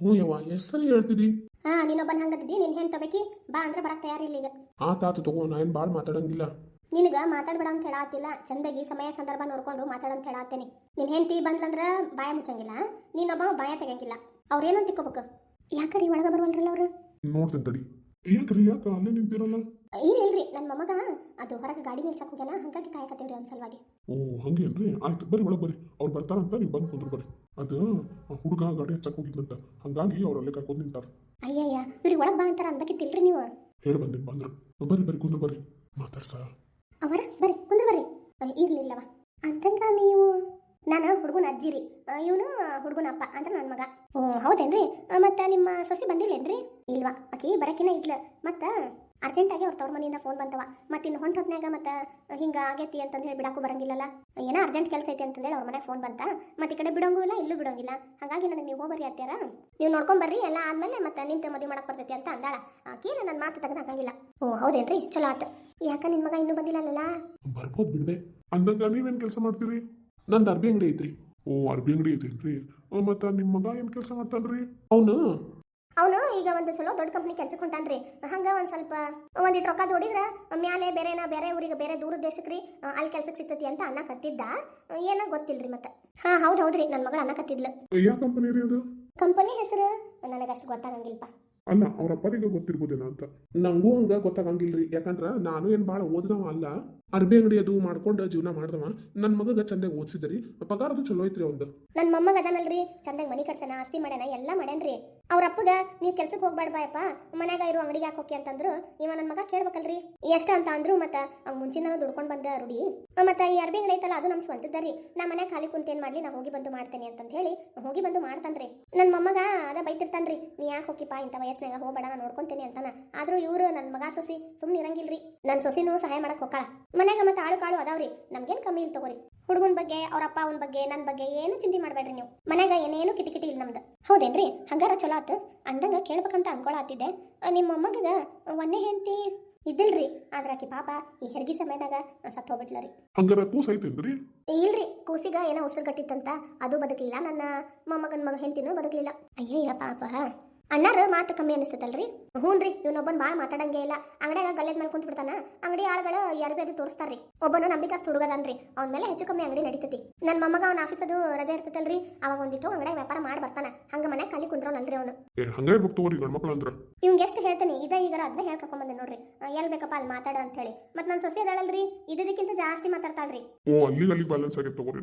ಹ್ಞೂ ಯವ್ವ ಎಷ್ಟು ಸರಿ ಹೇಳ್ತಿದಿ ಹಾ ನೀನೊಬ್ಬನ ನಿನ್ ಹೆಣ್ ತಬೇಕಿ ಬಾ ಅಂದ್ರೆ ಬರಕ್ ತಯಾರಿಲ್ಲ ಈಗ. ಆತಾತು ತಗೋ ನಾ ಏನು ಭಾಳ ಮಾತಾಡಂಗಿಲ್ಲ. ನಿನಗ ಮಾತಾಡ್ಬೇಡ ಅಂತ ಹೇಳಾತಿಲ್ಲ. ಚಂದಾಗಿ ಸಮಯ ಸಂದರ್ಭ ನೋಡ್ಕೊಂಡು ಮಾತಾಡಂತ ಹೇಳಾತೇನೆ. ನಿನ್ ಹೆಂಡತಿ ಬಂದ್ಲಂದ್ರ ಬಾಯ ಮುಚ್ಚಂಗಿಲ್ಲ. ನೀನೊಬ್ಬ ಬಾಯ ತೆಗಂಗಿಲ್ಲ ಅವ್ರೇನೋ ತಿಕ್ಕೋಬೇಕು ಯಾಕರಿ ಒಳಗ ಬರುವಲ್ರಲ್ಲ ಅವ್ರು? ನೋಡ್ತೀನಿ ತಡಿ. ಯಾಕ್ರಿ ಯಾಕೆ ಅಲ್ಲೇ ನಿಂತಿರಲ್ಲ? ಇಲ್ಲ ಇಲ್ರಿ ನನ್ನ ಮೊಮ್ಮಗ ಅದು ಹೊರಗೆ ಗಾಡಿ ನಿಲ್ಸಕ್ ಹೋಗ್ಯಾನ ಹಂಗಾಗಿ ಕಾಯಕತ್ತೇವ್ರಿ ಒಂದ್ ಸಲುವಾಗಿ. ಓ ಹಂಗೇನ್ರಿ ಆಯ್ತು ಬರ್ರಿ ಒಳಗೆ ಬರ್ರಿ. ಅವ್ರು ಬರ್ತಾರಂತ ನೀವು ಬಂದು ಕುಂದ್ರು ಬರ್ರಿ. ಅದು ಹುಡುಗ ಗಾಡಿ ಹಚ್ಚಕ್ ಹೋಗಿದ್ನಂತ. ಹಂಗಾಗಿ ಅವ್ರು ಅಲ್ಲೇ ಕರ್ಕೊಂಡು ನಿಂತಾರ. ಅಯ್ಯಯ್ಯ ಇವ್ರಿಗೆ ಒಳಗೆ ಬಾ ಅಂತಾರ ಅನ್ಬೇಕಿತ್ತಿಲ್ರಿ ನೀವು. ಹೇಳಿ ಬಂದಿನಿ ಬಂದ್ರು. ಬರ್ರಿ ಬರ್ರಿ ಕುಂದ್ರು ಬರ್ರಿ. ಮಾತಾಡ್ಸ. ಅವರ ಬರ್ರಿ ಕುಂದ್ರು ಬರ್ರಿ. ಇರ್ಲಿಲ್ಲವ ಅಂತಂಗ ನೀವು ನಾನು ಹುಡುಗನ ಅಜ್ಜಿರಿ ಇವನು ಹುಡುಗನ ಅಪ್ಪ ಅಂದ್ರೆ ನನ್ನ ಮಗ. ಓ ಹೌದೇನ್ರಿ? ಮತ್ತೆ ಮತ್ತ ನಿಮ್ಮ ಸೊಸೆ ಬಂದಿಲ್ಲೇನ್ರಿ? ಇಲ್ವಾ? ಆಕಿ ಬರಕಿನ ಇದ್ಲ. ಮತ್ತ ಅರ್ಜೆಂಟಾಗಿ ಅವ್ರ ತವ್ರ ಮನೆಯಿಂದ ಫೋನ್ ಬಂತವ ಮತ್ತೆ ಇನ್ನು ಹೊಂಟ ಹೊತ್ನ್ಯಾಗ ಮತ್ತೆ ಹಿಂಗೆ ಆಗೈತಿ ಅಂತಂದು ಹೇಳಿ ಬಿಡಾಕು ಬರಂಗಿಲ್ಲಲ್ಲ. ಏನೋ ಅರ್ಜೆಂಟ್ ಕೆಲಸ ಐತಿ ಅಂತಂದೇಳಿ ಅವ್ರ ಮನೆಗೆ ಫೋನ್ ಬಂತ. ಮತ್ತೆ ಈ ಕಡೆ ಬಿಡೋಂಗೂ ಇಲ್ಲ, ಇಲ್ಲೂ ಬಿಡೋಂಗಿಲ್ಲ. ಹಾಗಾಗಿ ನನಗೆ ನೀವು ಹೋಗ್ಬರಿ ಅತ್ಯಾರ ನೀವು ನೋಡ್ಕೊಂಬರ್ರಿ ಎಲ್ಲ ಆದ್ಮೇಲೆ ಮತ್ತೆ ನಿಂತು ಮದುವೆ ಮಾಡಕ್ಕೆ ಬರ್ತೈತಿ ಅಂತ ಅಂದಾಳ. ಆಕೇನ ನನ್ನ ಮಾತು ತೆಗೆದು ಹಾಕಂಗಿಲ್ಲ ಓ, ಹೌದೇನ್ರಿ? ಚಲೋ ಆತು. ಯಾಕ ನಿನ್ ಮಗ ಇನ್ನೂ ಬಂದಿಲ್ಲಲ್ಲ ಬರ್ಬೋದು ಬಿಡ್ಬೆ. ಅಂದಂಗ ನೀವೇನು ಕೆಲಸ ಮಾಡ್ತೀರಿ? ನಂದು ಅರ್ಬಿ ಅಂಗಡಿ ಐತ್ರಿ. ಓ, ಅರ್ಬಿ ಅಂಗಡಿ ಐತೇನ್ರಿ? ಮತ್ತ ನಿಮ್ಮ ಮಗ ಏನ್ ಕೆಲಸ ಮಾಡ್ತಾನ್ರಿ? ಅವನು ಅವನು ಈಗ ಒಂದು ಚಲೋ ದೊಡ್ಡ ಕಂಪ್ನಿ ಕೆಲ್ಸಕ್ಕೆ ಹೊಂಟಾನ್ರಿ. ಹಂಗ ಒಂದ್ ಸ್ವಲ್ಪ ಒಂದಿಟ್ಟು ರೊಕ್ಕ ಜೋಡಿದ್ರ ಮ್ಯಾಲೆ ಬೇರೆನ ಬೇರೆ ಊರಿಗೆ ಬೇರೆ ದೂರ ದೇಶಕ್ಕೆ ರೀ ಅಲ್ಲಿ ಕೆಲ್ಸಕ್ಕೆ ಸಿಗ್ತತಿ ಅಂತ ಅನ್ನಕತ್ತಿದ್ದ ಏನೋ ಗೊತ್ತಿಲ್ರಿ ಮತ್ತೆ. ಹಾ ಹೌದ್ ಹೌದ್ರಿ ನನ್ನ ಮಗಳು ಅನ್ನಕತ್ತಿದ್ಲು ಯಾವ ಕಂಪನಿ ರೀ ಅದು? ಕಂಪನಿ ಹೆಸರು ನನಗೆ ಗೊತ್ತಾಗಂಗಿಲ್ಪ. ಅಲ್ಲ ಅವ್ರ ಅಪ್ಪನಿಗೆ ಗೊತ್ತಿರ್ಬೋದೇನ ಅಂತ. ನಂಗೂ ಹಂಗ ಗೊತ್ತಾಗಂಗಿಲ್ರಿ. ಯಾಕಂದ್ರ ನಾನು ಏನ್ ಭಾಳ ಓದಿದವ ಅಲ್ಲ. ಅರ್ಬಿ ಅಂಗಡಿ ಅದು ಮಾಡ್ಕೊಂಡು ಜೀವನ ಮಾಡ್ದವ. ನನ್ನ ಮಗಗ ಚಂದಗೆ ಓದಿಸಿದ್ರಿ. ಪಗಾರದು ಚಲೋ ಐತ್ರಿ ಅವಂದು ನನ್ನ ಮೊಮ್ಮಗ ಅದನಲ್ರಿ, ಚಂದಗೆ ಮನಿ ಕಟ್ಸನ, ಆಸ್ತಿ ಮಾಡ್ಯಾನ, ಎಲ್ಲ ಮಾಡ್ಯಾನ್ರಿ. ಅವ್ರ ಅಪ್ಪಗ ನೀವ್ ಕೆಲ್ಸಕ್ಕೆ ಹೋಗ್ಬೇಡ ಬಾಯಪ್ಪ ಮನ್ಯಾಗ ಇರೋ, ಅಂಗಡಿಗೆ ಹೋಗಿ ಅಂತಂದ್ರು, ಇವ ನನ್ನ ಮಗ ಕೇಳ್ಬೇಕಲ್ರಿ. ಎಷ್ಟ ಅಂತ ಅಂದ್ರು ಮತ್ತ, ಅವ್ ಮುಂಚಿನ ದುಡ್ಕೊಂಡ್ ಬಂದ ರೂಢಿ. ಮತ್ತ ಈ ಅರ್ಬಿ ಅಂಗಡಿ ಐತಲ್ಲ, ಅದು ನಮ್ ಸ್ವಂತದ್ದರಿ. ನಾ ಮನ್ಯಾಗ ಖಾಲಿ ಕುಂತ ಏನ್ ಮಾಡ್ಲಿ ನಾ ಹೋಗಿ ಬಂದು ಮಾಡ್ತೇನೆ ಅಂತ ಹೇಳಿ, ಹೋಗಿ ಬಂದು ಮಾಡ್ತಾನ್ರಿ. ನನ್ನ ಮೊಮ್ಮಗ ಅದ ಬೈತಿರ್ತಾನ್ರಿ, ನೀ ಯಾಕೆ ಹೋಗಿಪ್ಪ ಇಂಥ ವಯಸ್ಸಿನಾಗ ಹೋಗ್ಬೇಡ ನಾ ನೋಡ್ಕೊಂತೇನೆ ಅಂತಾನ. ಆದ್ರೂ ಇವ್ರು ನನ್ನ ಮಗ ಸೊಸಿ ಸುಮ್ನೆ ಇರಂಗಿಲ್ರಿ. ನನ್ನ ಸೊಸಿನೂ ಸಹಾಯ ಮಾಡಕ್ ಹೋಗ್ತಾಳ. ಮನ್ಯಾಗ ಮತ್ತೆ ಆಳು ಕಾಳು ಅದಾವ್ರಿ. ನಮ್ಗೇನ್ ಕಮ್ಮಿ ಇಲ್ಲ ತಗೋರಿ. ಹುಡುಗನ ಬಗ್ಗೆ ಅವ್ರ ಅಪ್ಪ ಅವನ ಬಗ್ಗೆ ನನ್ನ ಬಗ್ಗೆ ಏನು ಚಿಂತೆ ಮಾಡಬೇಡ್ರಿ ನೀವು. ಮನ್ಯಾಗ ಏನೇನು ಕಿಟಕಿಟಿ ಕಿಟಿ ಇಲ್ಲ ನಮ್ದು. ಹೌದೇನ್ರಿ? ಹಂಗಾರ ಚಲೋ ಆತು. ಅಂದಂಗ ಕೇಳ್ಬೇಕಂತ ಅನ್ಕೊಳತ್ತಿದ್ದೆ ನಿಮ್ಮ ಮೊಮ್ಮಗಗ ಒಂದೇ ಹೆಂಡತಿ ಇದ್ದಿಲ್ರಿ. ಆದ್ರ ಆಕಿ ಪಾಪ ಈ ಹೆರ್ಗಿ ಸಮಯದಾಗ ಸತ್ ಹೋಗ್ಬಿಟ್ಲರಿ. ಹಂಗಾರ ಕೂಸ್ ಐತೇನ್ರಿ ಇಲ್ರಿ. ಕೂಸಿಗ ಏನೋ ಉಸಿರು ಕಟ್ಟಿತ್ತಂತ. ಅದು ಬದುಕಲಿಲ್ಲ. ನನ್ನ ಮೊಮ್ಮಗನ ಮಗ ಹೆಂಡತಿನೂ ಬದುಕಲಿಲ್ಲ. ಅಯ್ಯಯ್ಯ ಪಾಪ. ಅಣ್ಣಾರ ಮಾತು ಕಮ್ಮಿ ಅನಿಸ್ತದಲ್ರಿ ಹ್ಞೂನ್ರಿ ಇವನೊಬ್ಬನ್ ಭಾಳ ಮಾತಾಡಂಗೇ ಇಲ್ಲ. ಅಂಗಡಿಯಾಗ ಗಲ್ಲದ ಮೇಲೆ ಕುಂತ ಬಿಡ್ತಾನ. ಅಂಗಡಿ ಆಳುಗಳು ಯಾರು ಅದು ತೋರಿಸ್ತಾರ್ರಿ. ಒಬ್ಬನ ನಂಬಿಕಸ್ತ ಹುಡುಗದನ್ರಿ. ಅವ್ನ ಮೇಲೆ ಹೆಚ್ಚು ಕಮ್ಮಿ ಅಂಗಡಿ ನಡೀತೈತಿ. ನನ್ನ ಮೊಮ್ಮಗ ಅವ್ನ ಆಫೀಸ್ ಅದು ರಜೆ ಇರ್ತೈತಲ್ರಿ. ಅವಾಗ ಒಂದಿಟ್ಟು ಅಂಗಡಿಯಾಗ ವ್ಯಾಪಾರ ಮಾಡಿ ಬರ್ತಾನ. ಹಂಗ ಮನೆ ಖಾಲಿ ಕುಂದ್ರವನಲ್ರಿ ಅವನು. ಹಂಗ ಇರ್ಬೇಕು ತಗೋರಿ ಗಂಡ್ಮಕ್ಳು ಅಂದ್ರ. ಇವಂಗೆ ಎಷ್ಟು ಹೇಳ್ತಾನೆ ಇದ ಈಗ ಅದನ್ನ ಹೇಳ್ಕೊಂಡ್ ಬಂದೆ ನೋಡ್ರಿ. ಎಲ್ಲಿ ಬೇಕಪ್ಪ ಅಲ್ಲಿ ಮಾತಾಡ ಅಂತ ಹೇಳಿ ಮತ್ತೆ ನನ್ನ ಸೊಸೆ ಅದಾಳಲ್ರಿ ಇದಕ್ಕಿಂತ ಜಾಸ್ತಿ ಮಾತಾಡ್ತಾಳ್ರಿ. ಓ ಅಲ್ಲಿಗೆ ಅಲ್ಲಿಗೆ ಬ್ಯಾಲೆನ್ಸ್ ಆಗಿ ತಗೋರಿ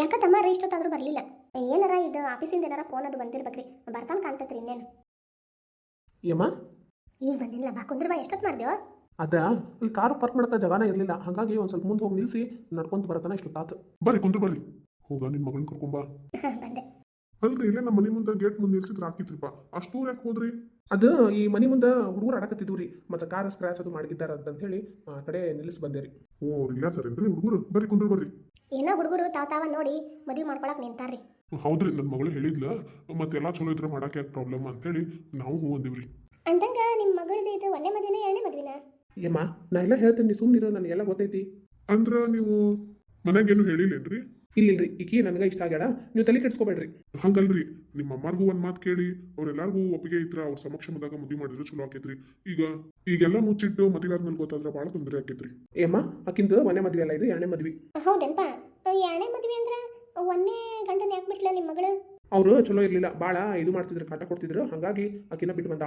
ಯಾಕ ತಮ್ಮ ರೀ ಇಷ್ಟೊತ್ತಾದ್ರೂ ಬರ್ಲಿಲ್ಲ. ಏನಾರ ಇದು ಆಫೀಸಿಂದ ಏನಾರ ಫೋನ್ ಅದು ಬಂದಿರ್ಬೇಕ್ರಿ. ಬರ್ತಾನ ಕಾಣ್ತೈತ್ರಿ ಇನ್ನೇನು. ಯಮ್ಮ ಈಗ ಬಂದಿಲ್ಲ ಬಾ ಕುಂದ್ರ ಬಾ ಎಷ್ಟೊತ್ತು ಮಾಡ್ದೇವ ಅದ ಇಲ್ಲಿ ಕಾರು ಪಾರ್ಕ್ ಮಾಡ್ತಾ ಜಗಾನ ಇರಲಿಲ್ಲ. ಹಾಗಾಗಿ ಒಂದು ಸ್ವಲ್ಪ ಮುಂದೆ ಹೋಗಿ ನಿಲ್ಲಿಸಿ ನಡ್ಕೊಂತ ಬರತಾನ ತಾತು ಬರ್ರಿ ಕುಂದ್ರ ಬರ್ರಿ. ಹೋಗ ನಿಮ್ಮ ಮಗನ ಕರ್ಕೊಂಬಾ ಬಂದೆ. ಅಲ್ರಿ ಇಲ್ಲೇ ನಮ್ಮ ಮನೆ ಮುಂದೆ ಗೇಟ್ ಮುಂದೆ ನಿಲ್ಸಿದ್ರ ಹಾಕಿತ್ರಿಪ್ಪ ಅಷ್ಟು ದೂರ ಯಾಕೆ ಹೋದ್ರಿ? ಅದು ಈ ಮನೆ ಮುಂದೆ ಹುಡುಗರು ಆಡಕತ್ತಿದ್ವು ರೀ. ಮತ್ತೆ ಕಾರ್ ಸ್ಕ್ರ್ಯಾಚ್ ಅದು ಮಾಡಿದ್ದಾರೆ ಅಂತ ಹೇಳಿ ಆ ಕಡೆ ನಿಲ್ಲಿಸಿ ಬಂದೆ ರೀ. ಓ ಇಲ್ಲ ಸರ್ ಹುಡುಗರು? ಬರ್ರಿ ಕುಂದ್ರ ಬರ್ರಿ. ಏನೋ ಹುಡುಗರು ತಾವ ತಾವ ನೋಡಿ ಮದುವೆ ಮಾಡ್ಕೊಳಕ್ ನಿಂತಾರ್ರಿ. ಹೌದ್ರಿ ನನ್ನ ಮಗಳು ಹೇಳಿದ್ಲ ಮತ್ತೆಲ್ಲ ಚಲೋ ಇದ್ರೆ ಮಾಡಕ್ಕೆ ಯಾಕೆ ಪ್ರಾಬ್ಲಮ್ ಅಂತೇಳಿ ನಾವು ಹೂ ಅಂದಿವ್ರಿ. ಅಂದಂಗ ನಿಮ್ಮ ಮಗಳದ್ದು ಇದು ಒಂದೇ ಮದುವೆನ ಎರಡನೇ ಮದುವೆನ? ಯಮ್ಮ ನಾ ಎಲ್ಲ ಹೇಳ್ತೀನಿ ನೀ ನನಗೆ ನನಗೆಲ್ಲ ಗೊತ್ತೈತಿ. ಅಂದ್ರ ನೀವು ಮನೆಗೇನು ಹೇಳಿಲ್ಲೇನ್ರಿ? ಇಲ್ಲಿಲ್ರಿ ಈಕಿ ನನಗೆ ಇಷ್ಟ ಆಗ್ಯಾಳ ನೀವು ತಲೆ ಕೆಡ್ಸ್ಕೊಬೇಡ್ರಿ. ಹಂಗಲ್ರಿ ನಿಮ್ಮ ಅಮ್ಮಾರ್ಗೂ ಒಂದ್ ಮಾತು ಕೇಳಿ ಅವ್ರೆಲ್ಲಾರ್ಗೂ ಒಪ್ಪಿಗೆ ಇದ್ರ ಅವ್ರ ಸಮಕ್ಷಮದಾಗ ಮದುವೆ ಮಾಡಿದ್ರೆ ಚಲೋ ಆಕೈತ್ರಿ. ಈಗ ಈಗೆಲ್ಲ ಮುಚ್ಚಿಟ್ಟು ಮದುವೆ ಆದ್ಮೇಲೆ ಗೊತ್ತಾದ್ರೆ ಭಾಳ ತೊಂದರೆ ಆಕೈತ್ರಿ. ಏಮ್ಮ ಆಕಿಂದು ಮನೆ ಮದ್ವೆ ಅಲ್ಲ ಇದು ಎರಡನೇ ಮದ್ವಿ. ಹೌದೇನ್ಪ? ಎರಡನೇ ಮದ್ವಿ ಅಂದ್ರ ಒಂದೇ ಗಂಡನ ಯಾಕೆ ಬಿಟ್ಲ ನಿಮ್ಮ ಮಗಳು? ಅವರು ಚಲೋ ಇರಲಿಲ್ಲ. ಭಾಳ ಇದು ಮಾಡ್ತಿದ್ರು ಕಾಟ ಕೊಡ್ತಿದ್ರು. ಹಾಗಾಗಿ ಆಕಿನ ಬಿಟ್ಟು ಬಂದ.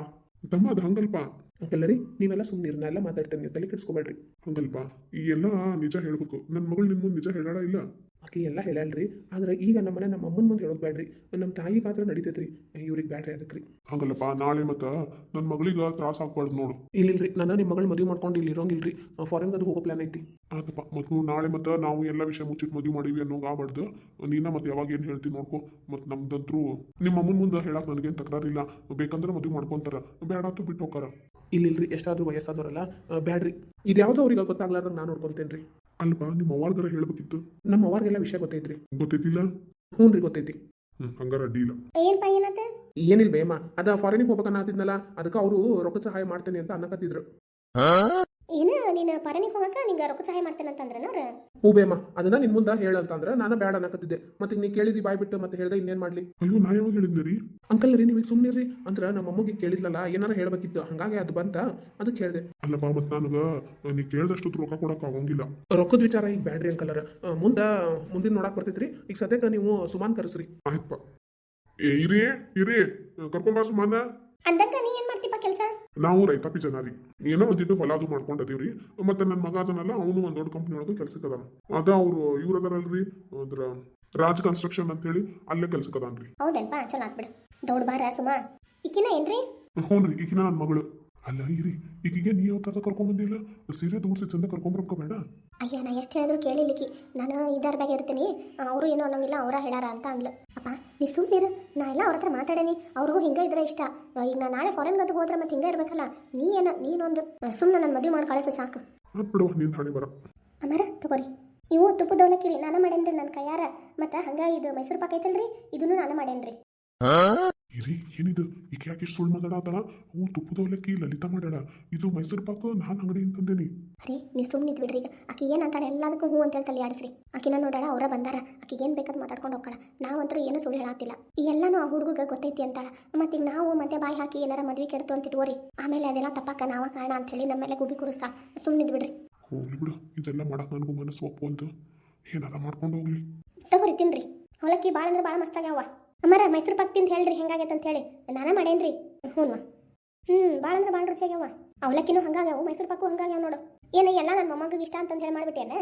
ತಮ್ಮ ಅದು ಹಂಗಲ್ಪ. ಅಂಕಲ್ಲ ರೀ ನೀವೆಲ್ಲ ಸುಮ್ಮನೆ ನಾ ಎಲ್ಲ ಮಾತಾಡ್ತೇನೆ ನೀವು ತಲೆ ಕೆಡ್ಸ್ಕೊಬೇಡ್ರಿ. ಹಂಗಲ್ಪ ಈ ಎಲ್ಲ ನಿಜ ಹೇಳ್ಬೇಕು. ನನ್ನ ಮಗಳು ನಿಮ್ಮ ಮುಂದೆ ನಿಜ ಹೇಳಾಳ ಇಲ್ಲ? ಆಕೆ ಎಲ್ಲ ಹೇಳಲ್ರಿ ಆದ್ರೆ ಈಗ ನಮ್ಮನೆ ನಮ್ಮ ಅಮ್ಮನ ಮುಂದೆ ಹೇಳೋದು ಬೇಡ್ರಿ ನಮ್ಮ ತಾಯಿಗಾತ್ರ ನಡೀತೈತ್ರಿ. ಇವ್ರಿಗೆ ಬ್ಯಾಡ್ರಿ ಅದಕ್ಕೆ ರೀ ಹಂಗಲ್ಲಪ್ಪ ನಾಳೆ ಮತ್ತೆ ನನ್ನ ಮಗಳಿಗೆ ತ್ರಾಸ ಆಗ್ಬಾರ್ದು ನೋಡು. ಇಲ್ಲಿಲ್ರಿ ನಾನು ನಿಮ್ಮ ಮಗಳು ಮದುವೆ ಮಾಡ್ಕೊಂಡು ಇಲ್ಲಿ ಇರೋಂಗಿಲ್ರಿ. ಫಾರಿನ್ ಅದು ಹೋಗೋ ಪ್ಲಾನ್ ಐತಿ. ಆತಪ್ಪ ಮತ್ತು ನೀವು ನಾಳೆ ಮತ್ತೆ ನಾವು ಎಲ್ಲ ವಿಷಯ ಮುಚ್ಚಿಟ್ಟು ಮದುವೆ ಮಾಡೀವಿ ಅನ್ನೋ ಆಗ್ಬಾರ್ದು. ನೀನ ಮತ್ತೆ ಯಾವಾಗ ಏನು ಹೇಳ್ತೀನಿ ನೋಡ್ಕೊ. ಮತ್ತು ನಮ್ದಂತ್ರು ನಿಮ್ಮ ಅಮ್ಮನ ಮುಂದೆ ಹೇಳಕ್ ನನಗೇನು ತಕರಾರಿಲ್ಲ. ಬೇಕಂದ್ರೆ ಮದುವೆ ಮಾಡ್ಕೊಂತಾರ. ಬೇಡಾತು ಬಿಟ್ಟು ಹೋಗಾರ ಇಲ್ಲಿಲ್ರಿ ಎಷ್ಟಾದ್ರೂ ವಯಸ್ಸಾದವರಲ್ಲ ಬ್ಯಾಡ್ರಿ. ಇದ್ಯಾವುದೋ ಅವ್ರಿಗೆ ಗೊತ್ತಾಗ್ಲಾರ್ದಂಗೆ ನಾನು ನೋಡ್ಕೊತೇನೆ ರೀ ಅಲ್ಪ ನಿಮ್ಮ ಅವ್ವಾರ್ಗಾರ ಹೇಳ್ಬೇಕಿತ್ತು. ನಮ್ಮ ಅವ್ರಿಗೆಲ್ಲ ವಿಷಯ ಗೊತ್ತೈತ್ರಿ. ಗೊತ್ತೈತಿಲ್ಲ? ಹ್ಞೂ ರೀ ಗೊತ್ತೈತಿ ಹಂಗಾರ ಏನ್ಪ ಏನಾತ ಏನಿಲ್ಲ ಬೇಮ್ಮ ಅದ ಫಾರಿನಿಗೆ ಹೋಗ್ಬೇಕನ್ನ ಅದಕ್ಕೆ ಅವರು ರೊಕ್ಕ ಸಹಾಯ ಮಾಡ್ತೇನೆ ಅಂತ ಅನ್ನಕತ್ತಿದ್ರು. ಏನ ನೀನು ಪರನಿಗೆ ಹೋಗಕ್ಕ ನಿಂಗೆ ರೊಕ್ಕ ಸಹಾಯ ಮಾಡ್ತೇನೆ ಅಂತಂದ್ರೆ ಅವ್ರು? ಹೂಬೇಮ್ಮ ಅದನ್ನ ನಿನ್ ಮುಂದೆ ಹೇಳಂತಂದ್ರ ನಾನು ಬೇಡ ಅನ್ನಕತ್ತಿದ್ದೆ. ಮತ್ತೆ ನೀ ಕೇಳಿದಿ ಬಾಯ್ ಬಿಟ್ಟು ಮತ್ತೆ ಹೇಳ್ದೆ ಇನ್ನೇನ್ ಮಾಡ್ಲಿ? ಅಯ್ಯೋ ನಾ ಯಾವಾಗ ಹೇಳಿದ್ದೆ ರೀ? ಅಂಕಲ್ ರೀ ನೀವು ಸುಮ್ಮನಿರಿ ಅಂದ್ರ ನಮ್ಮ ಅಮ್ಮಗೆ ಕೇಳಿದ್ಲಲ್ಲ ಏನಾರ ಹೇಳ್ಬೇಕಿತ್ತು. ಹಂಗಾಗಿ ಅದು ಬಂತ ಅದಕ್ಕೆ ಹೇಳ್ದೆ. ಅಲ್ಲಪ್ಪ ಮತ್ತೆ ನನಗ ನೀ ಕೇಳಿದಷ್ಟು ರೊಕ್ಕ ಕೊಡಕ್ ಆಗಂಗಿಲ್ಲ. ರೊಕ್ಕದ ವಿಚಾರ ಈಗ ಬ್ಯಾಡ್ರಿ ಅಂಕಲರ ಮುಂದ ಮುಂದಿನ ನೋಡಕ್ ಬರ್ತೈತ್ರಿ. ಈಗ ಸದ್ಯಕ್ಕೆ ನೀವು ಸುಮಾನ್ ಕರೆಸ್ರಿ. ಆಯ್ತಪ್ಪ. ಏ ಇರಿ ಇರಿ. ಕರ್ಕೊಂಬಾ ಸುಮಾನ. ಅಂದಂಗ ನೀ ಏನ್ ಮಾಡ್ತೀಪ ನಾವು ರೈತಾಪಿ ಜನ ರೀ ಏನೋ ಒಂದಿಟ್ಟು ಹೊಲ ಅದು ಮಾಡ್ಕೊಂಡಿದೀವ್ರಿ. ಮತ್ತೆ ನನ್ನ ಮಗ ಅದನ್ನೆಲ್ಲ ಅವನು ಒಂದು ದೊಡ್ಡ ಕಂಪ್ನಿ ಒಳಗೆ ಕೆಲ್ಸಕ್ಕೆ ಅದಾನ ಅದ ಅವ್ರು ಇವ್ರ ಅದಾರಲ್ರಿ ಅಂದ್ರ ರಾಜ್ ಕನ್ಸ್ಟ್ರಕ್ಷನ್ ಅಂತ ಹೇಳಿ ಅಲ್ಲೇ ಕೆಲ್ಸಕ್ಕೆ ಅದಾನ್ರಿ ಹೌದೇನ್ಪ? ಚಲೋ ಆಗ್ಬಿಡು ದೌಡ್ ಬಾರ ಸುಮಾ. ಈಕಿನ ಏನ್ರಿ? ಹ್ಞೂ ರೀ ಈಗಿನ ನನ್ನ ಮಗಳು. ಅಲ್ಲ ಇರಿ. ಈಗೀಗ ನೀ ಯಾವ ಥರ ಕರ್ಕೊಂಬಂದಿಲ್ಲ ಸೀರೆ ತೋರಿಸಿ ಚಂದ ಕರ್ಕೊಂಬರ್ಕೊ ಬೇಡ. ಅಯ್ಯ ನಾ ಎಷ್ಟು ಹೇಳಿದ್ರು ಕೇಳಿಲಿಕ್ಕಿ ನಾನು ಇದ್ದಾರ್ದಾಗ ಇರ್ತೀನಿ. ಅವರು ಏನೋ ಅನ್ನೋಂಗಿಲ್ಲ ಅವರ ಹೇಳಾರ ಅಂತ ಅಂದ್ಲು. ಅಪ್ಪ ನೀ ಸುಮ್ಮನಿರು ನಾ ಎಲ್ಲ ಅವ್ರ ಹತ್ರ ಮಾತಾಡೇನಿ. ಅವ್ರಿಗೂ ಹಿಂಗೆ ಇದ್ರೆ ಇಷ್ಟ. ಈಗ ನಾ ನಾಳೆ ಫಾರಿನ್ಗದು ಹೋದ್ರೆ ಮತ್ತೆ ಹಿಂಗೆ ಇರ್ಬೇಕಲ್ಲ ನೀ ಏನ ನೀನೊಂದು ಸುಮ್ಮನೆ ನನ್ನ ಮದುವೆ ಮಾಡಿ ಕಳಿಸು ಸಾಕು. ಬಿಡು ನೀನು ಹಣೆ ಬರ. ಅಮರ ತಗೋರಿ. ಇವು ತುಪ್ಪು ದೌಲಕ್ಕಿರಿ ನಾನು ಮಾಡೇನ್ರಿ ನನ್ನ ಕೈಯಾರ. ಮತ್ತೆ ಹಂಗ ಇದು ಮೈಸೂರು ಪಾಕ್ ಐತಲ್ರಿ? ಇದನ್ನು ನಾನು ಮಾಡೇನ್ರಿ. ಇರಿ ಏನಿದು? ಈಕೆ ಯಾಕೆ ಸುಳ್ಳು ಮಾತಾಡತ್ತಾಳ ಅವು ತುಪ್ಪದ ಅವಲಕ್ಕಿ ಲಲಿತಾ ಮಾಡ್ಯಾಳ. ಇದು ಮೈಸೂರು ಪಾಕು ನಾನು ಅಂಗಡಿ ತಂದೇನಿ ಅರೆ ನೀ ಸುಮ್ಮನೆ ಬಿಡ್ರಿ ಈಗ. ಆಕೆ ಏನು ಅಂತಾಳೆ ಎಲ್ಲದಕ್ಕೂ ಹ್ಞೂ ಅಂತ ತಲೆ ಆಡಿಸ್ರಿ ಆಕಿನ ನೋಡಾಳ ಅವರ ಬಂದಾರ. ಆಕಿಗೆ ಏನು ಬೇಕಾದ್ ಮಾತಾಡ್ಕೊಂಡು ಹೋಗ್ತಾಳ. ನಾವಂತೂ ಏನು ಸುಳ್ಳು ಹೇಳಾತಿಲ್ಲ. ಈ ಎಲ್ಲಾನು ಆ ಹುಡುಗ ಗೊತ್ತೈತಿ ಅಂತಾಳ. ಮತ್ತೆ ಈಗ ನಾವು ಮತ್ತೆ ಬಾಯಿ ಹಾಕಿ ಏನಾರ ಮದ್ವೆ ಕೆಡ್ತು ಅಂತ ಇಟ್ಕೋರಿ ಆಮೇಲೆ ಅದೆಲ್ಲ ತಪ್ಪಾಕ ನಾವ ಕಾರಣ ಅಂತ ಹೇಳಿ ನಮ್ಮ ಮೇಲೆ ಗುಬಿ ಕುರಿಸ್ತಾ ಸುಮ್ಮನೆ ಬಿಡ್ರಿ. ಹೋಗ್ಲಿ ಬಿಡು. ಇದೆಲ್ಲ ಮಾಡಕ್ ನನಗೂ ಮನಸ್ಸು ಒಪ್ಪು ಅಂತ. ಏನಾರ ಮಾಡ್ಕೊಂಡು ಹೋಗ್ಲಿ. ತಗೋರಿ ತಿನ್ರಿ. ಅವಲಕ್ಕಿ ಭಾಳ ಅಂದ್ರೆ ಭಾಳ ಮಸ್ತಾಗ್ಯಾವ ಅಮ್ಮಾರ ಮೈಸೂರು ಪಾಕ್ ತಿಂದು ಹೇಳ್ರಿ, ಹೆಂಗಾಗೈತೆ ಅಂತ ಹೇಳಿ. ನಾನೇ ಮಾಡೇನ್ರಿ. ಹ್ಞೂ ಹ್ಞೂ ಭಾಳ ಅಂದ್ರೆ ಭಾಳ ರುಚಿಯಾಗ್ಯವ ಅವಲಕ್ಕಿನೂ ಹಂಗಾಗ್ಯಾವ ಮೈಸೂರು ಪಾಕು ಹಂಗಾಗ್ಯಾವ ನೋಡು. ಏನು, ಎಲ್ಲ ನನ್ನ ಮೊಮ್ಮಗಿಗೆ ಇಷ್ಟ ಅಂತಂದು ಹೇಳಿ ಮಾಡ್ಬಿಟ್ಟೇನ?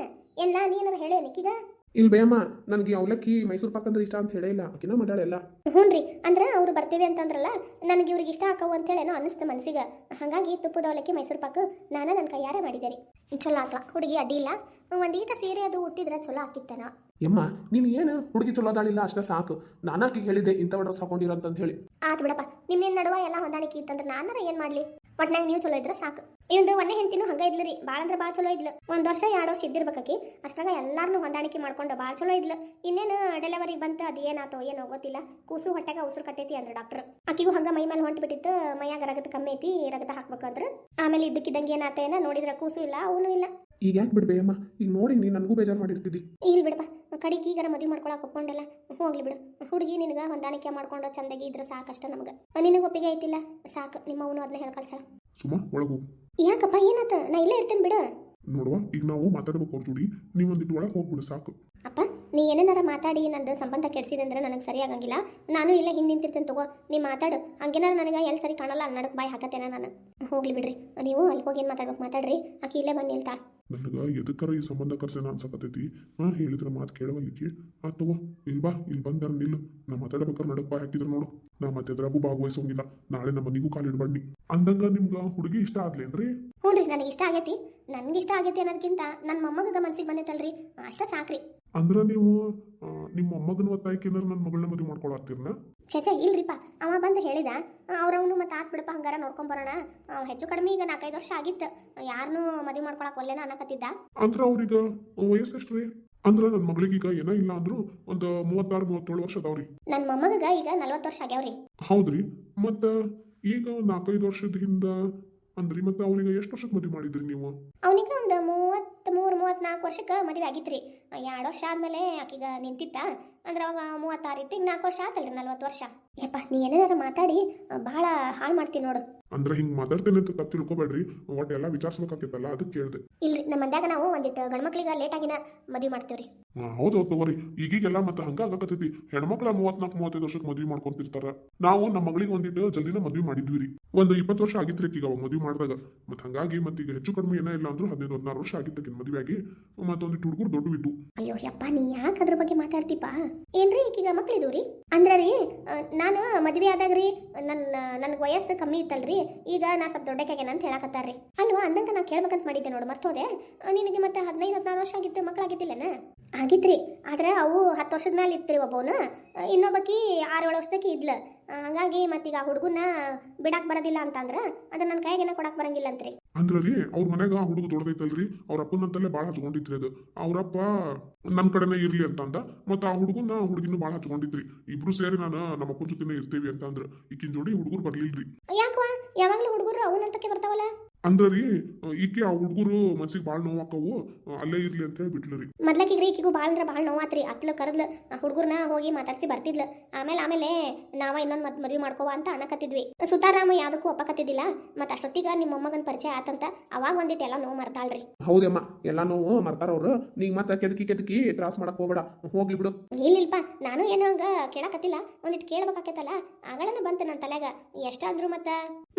ಎಲ್ಲ ನೀನಾರ ಹೇಳೇ ನಿಕ್ಕೀಗ ಇಲ್ಲಿ ಬೇಯಮ್ಮ ನನಗೆ ಅವಲಕ್ಕಿ ಮೈಸೂರು ಪಾಕ್ ಅಂದ್ರೆ ಇಷ್ಟ ಅಂತ ಹೇಳೇ ಇಲ್ಲ. ಆಕಿನ ಮಾಡಾಳೆಲ್ಲ ಹ್ಞೂ ರೀ ಅಂದ್ರೆ ಅವ್ರು ಬರ್ತೀವಿ ಅಂತಂದ್ರಲ್ಲ ನನಗೆ ಇವ್ರಿಗೆ ಇಷ್ಟ ಹಾಕವು ಅಂತ ಏನೋ ಅನ್ನಿಸ್ತು ಮನಸ್ಸಿಗೆ ಹಾಗಾಗಿ ತುಪ್ಪದ ಅವಲಕ್ಕಿ ಮೈಸೂರು ಪಾಕ್ ನಾನು ನನ್ನ ಕೈಯಾರೆ ಮಾಡಿದೆ ರೀ. ಚಲೋ ಆತ ಹುಡುಗಿ ಅಡ್ಡಿ ಇಲ್ಲ. ಒಂದೀಟ ಸೀರೆ ಅದು ಹುಟ್ಟಿದ್ರೆ ಚಲೋ ಆಕಿತ್ತೇನೋ ಯಮ್ಮ ನೀನು ಏನು ಹುಡುಗಿ ಚಲೋ ಅದಾಳಿಲ್ಲ ಅಷ್ಟೇ ಸಾಕು. ನಾನು ಆಕಿಗೆ ಹೇಳಿದ್ದೆ ಇಂಥ ಡ್ರೆಸ್ ಹಾಕೊಂಡಿರೋ ಅಂತ ಹೇಳಿ. ಆತ್ ಬಿಡಪ್ಪ ನಿನ್ನ ನಡುವ ಎಲ್ಲ ಹೊಂದಾಣಿಕೆ ಇತ್ತಂದ್ರೆ ನಾನಾರ ಏನ್ ಮಾಡ್ಲಿ? ಒಟ್ನಾಗ ನೀವು ಚಲೋ ಇದ್ರೆ ಸಾಕು. ಇವಂದು ಒಂದೇ ಹೆಂಡತಿನೂ ಹಂಗ ಇದ್ಲು ರೀ. ಭಾಳ ಅಂದ್ರೆ ಭಾಳ ಚಲೋ ಇದ್ಲು. ಒಂದು ವರ್ಷ, ಎರಡು ವರ್ಷ ಇದ್ದಿರ್ಬೇಕಾಕಿ. ಅಷ್ಟಾಗ ಎಲ್ಲಾರನು ಹೊಂದಾಣಿಕೆ ಮಾಡ್ಕೊಂಡು ಭಾಳ ಚಲೋ ಇದ್ಲು. ಇನ್ನೇನು ಡೆಲಿವರಿ ಬಂತು, ಅದು ಏನಾತೋ ಏನೋ ಗೊತ್ತಿಲ್ಲ. ಕೂಸು ಹೊಟ್ಟೆಗ ಉಸಿರು ಕಟ್ಟೈತಿ ಅಂದ್ರೆ ಡಾಕ್ಟರ್ ಆಕಿಗೂ ಹಂಗ ಮೈ ಮೇಲೆ ಹೊಂಟು ಬಿಟ್ಟಿತ್ತು ಮೈಯಾಗ ರಗದ ಕಮ್ಮಿ ಐತಿ ರಗದ ಹಾಕ್ಬೇಕಂದ್ರೆ. ಆಮೇಲೆ ಇದ್ದಕ್ಕಿದ್ದಂಗೆ ಏನಾತ ಏನ ನೋಡಿದ್ರೆ ಕೂಸು ಇಲ್ಲ, ಅವನು ಇಲ್ಲ. ಈಗ ಯಾಕೆ ಬಿಡ್ಬೇಯಮ್ಮ ಈಗ ನೋಡಿ ನೀನು ನನಗೂ ಬೇಜಾರು ಮಾಡಿರ್ತಿದ್ದಿ ಇಲ್ಲಿ ಬಿಡಪ್ಪ ಕಡಿಗೆ ಈಗಾರ ಮದುವೆ ಮಾಡ್ಕೊಳಕ್ ಒಪ್ಕೊಂಡಲ್ಲ ಹೋಗ್ಲಿ ಬಿಡು. ಹುಡುಗಿ ನಿನಗ ಹೊಂದಾಣಿಕೆ ಮಾಡ್ಕೊಂಡು ಚಂದಾಗಿ ಇದ್ರೆ ಸಾಕಷ್ಟ ನಮಗ. ನಿನಗೆ ಒಪ್ಪಿಗೆ ಐತಿಲ್ಲ ಸಾಕು ನಿಮ್ಮ ಅವನು ಅದನ್ನ ಹೇಳಿ ಕಳ್ಸಲ್ಲ. ಸುಮ್ಮ ಒಳಗು ಯಾಕಪ್ಪ ಏನಾತ? ನಾ ಇಲ್ಲೇ ಇರ್ತೇನೆ ಬಿಡು. ನೋಡುವ ಈಗ ನಾವು ಮಾತಾಡಬೇಕು ಅವ್ರ ಜೋಡಿ ನೀವು ಒಂದಿಟ್ಟು ಒಳಗೆ ಹೋಗ್ಬಿಡು ಸಾಕು. ಅಪ್ಪ ನೀ ಏನೇನಾರ ಮಾತಾಡಿ ನಂದು ಸಂಬಂಧ ಕೆಡಿಸಿದಂದ್ರೆ ಅಂದ್ರೆ ನನಗೆ ಸರಿ ಆಗಂಗಿಲ್ಲ. ನಾನು ಇಲ್ಲ ಹಿಂದೆ ನಿಂತಿರ್ತೇನೆ ತಗೋ ನೀ ಮಾತಾಡು. ಹಂಗೇನಾರ ನನಗೆ ಎಲ್ಲಿ ಸರಿ ಕಾಣಲ್ಲ ಅಲ್ಲಿ ನಡಕ್ ಬಾಯಿ ಹಾಕತ್ತೇನ ನಾನು. ಹೋಗ್ಲಿ ಬಿಡ್ರಿ. ನೀವು ಅಲ್ಲಿ ಹೋಗಿ ಏನು ಮಾತಾಡ್ಬೇಕು ಮಾತಾಡ್ರಿ. ಆಕಿ ಇಲ್ಲೇ ಬಂದು ನಿಲ್ತಾಳ ನನಗೆ ಎದಕ್ಕರ ಈ ಸಂಬಂಧ ಕರ್ಸೇನ ಅನ್ಸಕತ್ತೈತಿ? ಹಾಂ ಹೇಳಿದ್ರ ಮಾತು ಕೇಳವಲ್ಲಿಕ್ಕೆ ಆ ತಗೋ ಇಲ್ಲಿ ಬಾ ಇಲ್ಲಿ ಬಂದಾರ ನಿಲ್ಲು. ನಾ ಮಾತಾಡ್ಬೇಕಾದ್ರೆ ನಡಪ್ಪ ಬಾಯ್ ಹಾಕಿದ್ರು ನೋಡು. ನಾ ಮತ್ತೆ ಅದ್ರಾಗೂ ಭಾಗವಹಿಸೋಂಗಿಲ್ಲ. ನಾಳೆ ನಮ್ಮ ಮನಿಗೂ ಕಾಲಿಡ್ಬಣ್ಣಿ ಅಂದಂಗ ನಿಮ್ಗೆ ಹುಡುಗಿ ಇಷ್ಟ ಆದ್ಲೇನ್ರಿ? ಹ್ಞೂ ರೀ ನನಗೆ ಇಷ್ಟ ಆಗೈತಿ. ನನಗೆ ಇಷ್ಟ ಆಗೈತಿ ಅನ್ನೋದಕ್ಕಿಂತ ನನ್ನ ಮೊಮ್ಮಗ ಮನ್ಸಿಗೆ ಬಂದೈತಲ್ರಿ. ಅಷ್ಟ ಸಾಕ್ರಿ. ಅಂದ್ರ ನೀವು ಆ, ನಿಮ್ಮ ಮೊಮ್ಮಗನ ಒತ್ತಾಯಕ್ಕೆ ಏನಾರ ನನ್ನ ಮಗಳನ್ನ ಮದುವೆ ಮಾಡ್ಕೊಳತ್ತೀರ್ನ ಛೇ ಇಲ್ರಿಪ್ಪ. ಅವ ಬಂದು ಹೇಳಿದ ಅವ್ರವನು ಮತ್ತೆ ಆತ್ ಬಿಡಪ್ಪ ಹಂಗಾರ ನೋಡ್ಕೊಂಬರೋಣ ಬರೋಣ. ಹೆಚ್ಚು ಕಡಿಮೆ ಈಗ ನಾಲ್ಕೈದು ವರ್ಷ ಆಗಿತ್ತು. ಯಾರನ್ನೂ ಮದುವೆ ಮಾಡ್ಕೊಳಕ್ ಒಲ್ಲೆನ ಅನ್ನಕತ್ತಿದ್ದ? ಅಂದ್ರ ಅವ್ರೀಗ ವಯಸ್ಸು ರೀ? ಅಂದ್ರ ನನ್ನ ಮಗಳಿಗೀಗ ಏನೋ ಇಲ್ಲ ಅಂದ್ರು ಒಂದು ಮೂವತ್ತಾರು ಮೂವತ್ತೇಳು ವರ್ಷ ಅದಾವ್ರಿ. ನನ್ನ ಮೊಮ್ಮಗ ಈಗ ನಲ್ವತ್ತು ವರ್ಷ ಆಗ್ಯಾವ್ರಿ. ಹೌದ್ರಿ. ಮತ್ತ ಈಗ ನಾಲ್ಕೈದು ವರ್ಷದ ಹಿಂದ ಅಂದ್ರಿ ಮತ್ತೆ ಅವ್ರಿಗೆ ಎಷ್ಟು ವರ್ಷಕ್ಕೆ ಮದುವೆ ಮಾಡಿದ್ರಿ ನೀವು? ಅವನಿಗೆ ಒಂದು ಮೂವತ್ತ್ ಮೂರು ಮೂವತ್ತ್ನಾಲ್ಕು ವರ್ಷಕ್ಕೆ ಮದುವೆ ಆಗಿತ್ರಿ. ಎರಡು ವರ್ಷ ಆದಮೇಲೆ ಆಕಿಗ ನಿಂತಿತ್ತ. ಅಂದ್ರೆ ಅವಾಗ ಮೂವತ್ತಾರು ಇತ್ತು ಈಗ ನಾಲ್ಕು ವರ್ಷ ಆತಲ್ರಿ ನಲ್ವತ್ತು ವರ್ಷ. ಯಪ್ಪ ನೀ ಏನೇನಾರ ಮಾತಾಡಿ ಭಾಳ ಹಾಳು ಮಾಡ್ತೀನಿ ನೋಡು. ಅಂದ್ರೆ ಹಿಂಗ್ ಮಾತಾಡ್ತೀನಿ ಅಂತ ತಪ್ಪು ತಿಳ್ಕೊಬೇಡ್ರಿ. ಒಟ್ಟು ಎಲ್ಲ ವಿಚಾರಿಸ್ಬೇಕಾಗಿತ್ತಲ್ಲ ಅದಕ್ಕೆ ಕೇಳ್ದೆ. ಇಲ್ರಿ ನಮ್ಮ ಮಂದ್ಯಾಗ ನಾವು ಒಂದಿಟ್ಟು ಗಂಡ್ಮಕ್ಳಿಗೆ ಲೇಟಾಗಿನ ಮದುವೆ ಮಾಡ್ತೀವ್ರಿ. ಹೌದು ಹೌದು ತಗೋರಿ. ಈಗೀಗೆಲ್ಲ ಮತ್ತೆ ಹಂಗ ಆಗಕತ್ತೈತಿ. ಹೆಣ್ಮಕ್ಳ ಮೂವತ್ನಾಲ್ಕು ಮೂವತ್ತೈದು ವರ್ಷಕ್ಕೆ ಮದ್ವೆ ಮಾಡ್ಕೊಂತಿರ್ತಾರ. ನಾವು ನಮ್ಮ ಮಗಳಿಗೆ ಒಂದಿಟ್ಟು ಜಲ್ದಿನ ಮದ್ವೆ ಮಾಡಿದ್ವಿ ರೀ ಒಂದು ಇಪ್ಪತ್ತು ವರ್ಷ ಆಗಿತ್ರಿ ಈಗ ಅವಾಗ ಮದ್ವೆ ಮಾಡಿದಾಗ. ಮತ್ತೆ ಹಂಗಾಗಿ ಮತ್ತೆ ಈಗ ಹೆಚ್ಚು ಕಡಿಮೆ ಏನೇ ಇಲ್ಲ ಅಂದ್ರೂ ಹದಿನೈದು ಹದಿನಾರು ವರ್ಷ ಆಗಿದ್ದಕ್ಕಿನ ಮದುವೆ ಆಗಿ ಮತ್ತೊಂದಿಟ್ಟು ಹುಡುಗರು ಅಯ್ಯೋ ಯಪ್ಪ, ನೀ ಯಾಕೆ ಅದ್ರ ಬಗ್ಗೆ ಮಾತಾಡ್ತೀಪ ಏನ್ರಿ ಈಗೀಗ ಮಕ್ಳಿದು ರೀ ಅಂದ್ರೆ ರೀ ನಾನು ಮದ್ವೆ ಆದಾಗ ರೀ ನನ್ನ ನನ್ ವಯಸ್ಸು ಕಮ್ಮಿ ಇತ್ತಲ್ರಿ, ಈಗ ನಾ ಸ್ವಲ್ಪ ದೊಡ್ಡಕ್ಕಾಗೇನ ಅಂತ ಹೇಳಕತ್ತಾರ್ರಿ. ಅಲ್ವಾ, ಅಂದಂಗ ನಾ ಕೇಳ್ಬೇಕಂತ ಮಾಡಿದ್ದೆ ನೋಡು, ಮರ್ತೋದೆ. ನಿನಗೆ ಮತ್ತೆ ಹದಿನೈದು, ಹದಿನಾರು ವರ್ಷ ಆಗಿತ್ತು, ಮಕ್ಕಳಾಗಿದ್ದಿಲ್ಲನ? ಆಗಿತ್ರಿ, ಆದ್ರೆ ಅವು ಹತ್ತು ವರ್ಷದ ಮೇಲೆ ರೀ ಒಬ್ಬವನು. ಇನ್ನೊಬ್ಬಕಿ ಆರು ಏಳು ವರ್ಷದಕ್ಕೆ ಇದ್ಲ ಹಂಗಾಗಿ ಮತ್ತೀಗ ಆ ಹುಡುಗನ ಬಿಡಾಕ್ ಬರೋದಿಲ್ಲ ಅಂತಂದ್ರ, ಅದನ್ನ ನನ್ನ ಕೈಗೇನ ಕೊಡಕ್ಕೆ ಬರಂಗಿಲ್ಲ ಅಂತ್ರಿ ಅಂದ್ರ ರೀ, ಅವ್ರ ಮನ್ಯಾಗ ಆ ಹುಡುಗ ದೊಡ್ಡದೈತಲ್ರಿ, ಅವ್ರ ಅಪ್ಪನಂತಲ್ಲೇ ಭಾಳ ಹಚ್ಕೊಂಡಿದ್ರಿ ಅದು. ಅವರಪ್ಪ ನನ್ನ ಕಡೆನೇ ಇರ್ಲಿ ಅಂತ ಅಂದ ಮತ್ತೆ ಆ ಹುಡುಗನ ಹುಡುಗಿನೂ ಭಾಳ ಹಚ್ಕೊಂಡಿದ್ರಿ ಇಬ್ರು ಸೇರಿ ನಾನು ನಮ್ಮ ಅಪ್ಪನ ಜೊತೆನೇ ಇರ್ತೀವಿ ಅಂತ ಅಂದ್ರ ಈಕಿನ ಜೋಡಿ ಹುಡುಗರು ಬರ್ಲಿಲ್ರಿ. ಯಾಕವಾ ಯಾವಾಗಲೂ ಹುಡುಗರು ಅವನಂತಕ್ಕೆ ಬರ್ತಾವಲ್ಲ? ಅಂದ್ರ ರೀ ಈಕೆ ಆ ಹುಡುಗರು ಮನ್ಸಿಗೆ ಭಾಳ ನೋವಾಕವು ಅಲ್ಲೇ ಇರ್ಲಿ ಅಂತ ಹೇಳಿ ಬಿಟ್ಲು ರೀ ಮೊದ್ಲಕ್ಕಿಗ್ರಿ ಈಕಿಗೂ ಭಾಳ ಅಂದ್ರೆ ಭಾಳ ನೋವಾತ್ರಿ. ಅತ್ಲ ಕರೆದ್ಲು ಹುಡುಗರ್ನ ಹೋಗಿ ಮಾತಾಡ್ಸಿ ಬರ್ತಿದ್ಲು. ಆಮೇಲೆ ಆಮೇಲೆ ನಾವ ಇನ್ನೊಂದು ಮತ್ ಮದುವೆ ಮಾಡ್ಕೋವ ಅಂತ ಅನ್ನಕತ್ತಿದ್ವಿ. ಸುತಾರಾಮ ಯಾವ್ದಕ್ಕೂ ಒಪ್ಪಕತ್ತಿದ್ದಿಲ್ಲ ಮತ್ತೆ ಅಷ್ಟೊತ್ತಿಗೆ ನಿಮ್ಮ ಮೊಮ್ಮಗನ ಪರಿಚಯ ಆತಂತ ಅವಾಗ ಒಂದಿಟ್ಟು ಎಲ್ಲ ನೋವು ಮರ್ತಾಳ್ರಿ. ಹೌದಮ್ಮ ಎಲ್ಲ ನೋವು ಮರ್ತಾರ ಅವ್ರು. ನೀಗ್ ಮತ್ತೆ ಕೆದಕಿ ಕೆದಕಿ ತ್ರಾಸ ಮಾಡಕ್ ಹೋಗ್ಬೇಡ ಹೋಗ್ಲಿ ಬಿಡು. ಇಲ್ಲಿಲ್ಪ ನಾನು ಏನೋ ಹಂಗ ಕೇಳಕತ್ತಿಲ್ಲ ಒಂದಿಟ್ಟು ಕೇಳ್ಬೇಕಾಕೈತಲ್ಲ ಆಗಳನ ಬಂತು ನನ್ನ ತಲೆಗ ಎಷ್ಟಾದ್ರೂ ಮತ್ತ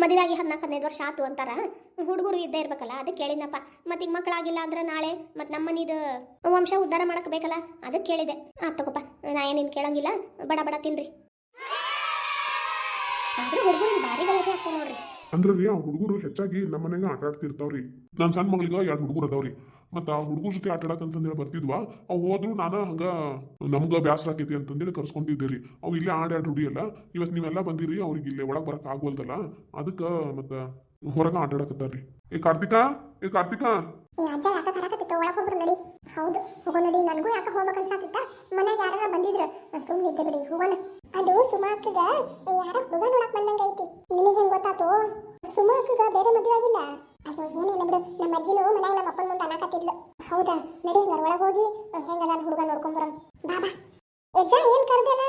ಮದುವೆ ಆಗಿ ಹದಿನಾಲ್ಕು ಹದಿನೈದು ವರ್ಷ ಆತು ಅಂತಾರ. ಹುಡುಗರು ಇದ್ದೇ ಇರ್ಬೇಕಲ್ಲ, ಅದಕ್ಕೆ ಕೇಳಿದ್ನಪ್ಪ ಮತ್ತೆ ಈಗ ಮಕ್ಕಳಾಗಿಲ್ಲ ಅಂದ್ರೆ ನಾಳೆ ಮತ್ತು ನಮ್ಮನಿದು ವಂಶ ಉದ್ಧಾರ ಮಾಡಕ್ ಬೇಕಲ್ಲ ಅದಕ್ಕೆ ಕೇಳಿದೆ. ಆ, ತಗೋಪ್ಪ, ನಾ ಏನೇನು ಕೇಳಂಗಿಲ್ಲ, ಬಡ ಬಡ ತಿನ್ರಿ. ಆದ್ರೂ ಹುಡುಗರು ಭಾರಿ ಗಲಾಟೆ ಆಗ್ತಾವ ನೋಡ್ರಿ. ಅಂದ್ರೆ ಆ ಹುಡುಗರು ಹೆಚ್ಚಾಗಿ ನಮ್ಮ ಮನೆಗೆ ಆಟ ಆಡ್ತಿರ್ತಾವ್ರಿ. ನನ್ನ ಸಣ್ಣ ಮಗಳಿಗೆ ಎರಡು ಹುಡುಗರು ಅದಾವ್ರಿ. ಮತ್ತ ಆ ಹುಡುಗರ ಜೊತೆ ಆಟ ಅಂತಂದೇಳಿ ಬರ್ತಿದ್ವಾ, ಅವು ಹೋದ್ರು ನಾನು ಹಂಗ ನಮ್ಗ ಬ್ಯಾಸರ ಆಕೈತಿ ಅಂತಂದೇಳಿ ಕರ್ಸ್ಕೊಂಡಿದ್ದೆ ರೀ. ಅವು ಇಲ್ಲೇ ಆಡ ಆಡ್ ರೂಢಿ ಅಲ್ಲ ಇವತ್ತು ನೀವೆಲ್ಲ ಬಂದಿರಿ, ಅವ್ರಿಗೆ ಇಲ್ಲೇ ಒಳಗೆ ಬರಕ್ ಆಗೋಲ್ದಲ್ಲ ಅದಕ್ಕೆ ಮತ್ತ ಹೊರಗ ಆಟಾಡಕತ್ತಾರ್ರಿ ಏ, ಕಾರ್ತಿಕಾ? ಏ, ಕಾರ್ತಿಕಾ? ಈ ಅಜ್ಜ, ಯಾಕ ಕರಾಕತ್ತಿತ್ತು ಒಳಗೆ ಹೋಗ್ರು ನಡಿ. ಹೌದು, ಹೋಗೋ ನಡಿ. ನನಗೂ ಯಾಕ ಹೋಗ್ಬೇಕು ಅನ್ಸಾತಿತ್ತ? ಮನೆಗೆ ಯಾರಾದ್ರೂ ಬಂದಿದ್ರು. ಸುಮ್ಮನೆ ಇದ್ದೆ ಬಿಡಿ, ಹೋಗೋಣ. ಅದು ಸುಮಾಕಗ ಯಾರ ಹುಡುಗ ನೋಡಕ್ ಬಂದಂಗ ಐತಿ. ನಿನಗೆ ಹೆಂಗ್ ಗೊತ್ತಾತು? ಸುಮಾಕಗ ಬೇರೆ ಮದುವೆ ಆಗಿಲ್ಲ? ಅಯ್ಯೋ, ಏನೇನ ಬಿಡು ನಮ್ಮ ಅಜ್ಜಿನೂ ಮನ್ಯಾಗ ನಮ್ಮ ಅಪ್ಪನ ಮುಂದೆ ಅನ್ನಕತ್ತಿದ್ಲು ಹೌದಾ? ನಡಿ ಹಂಗಾರ ಒಳಗೆ ಹೋಗಿ ಹೆಂಗದ ಹುಡುಗ ನೋಡ್ಕೊಂಡ್ ಬರೋಣ. ಬಾಬಾ ಯಜ್ಜ ಏನ್ ಕರ್ದಲ್ಲ?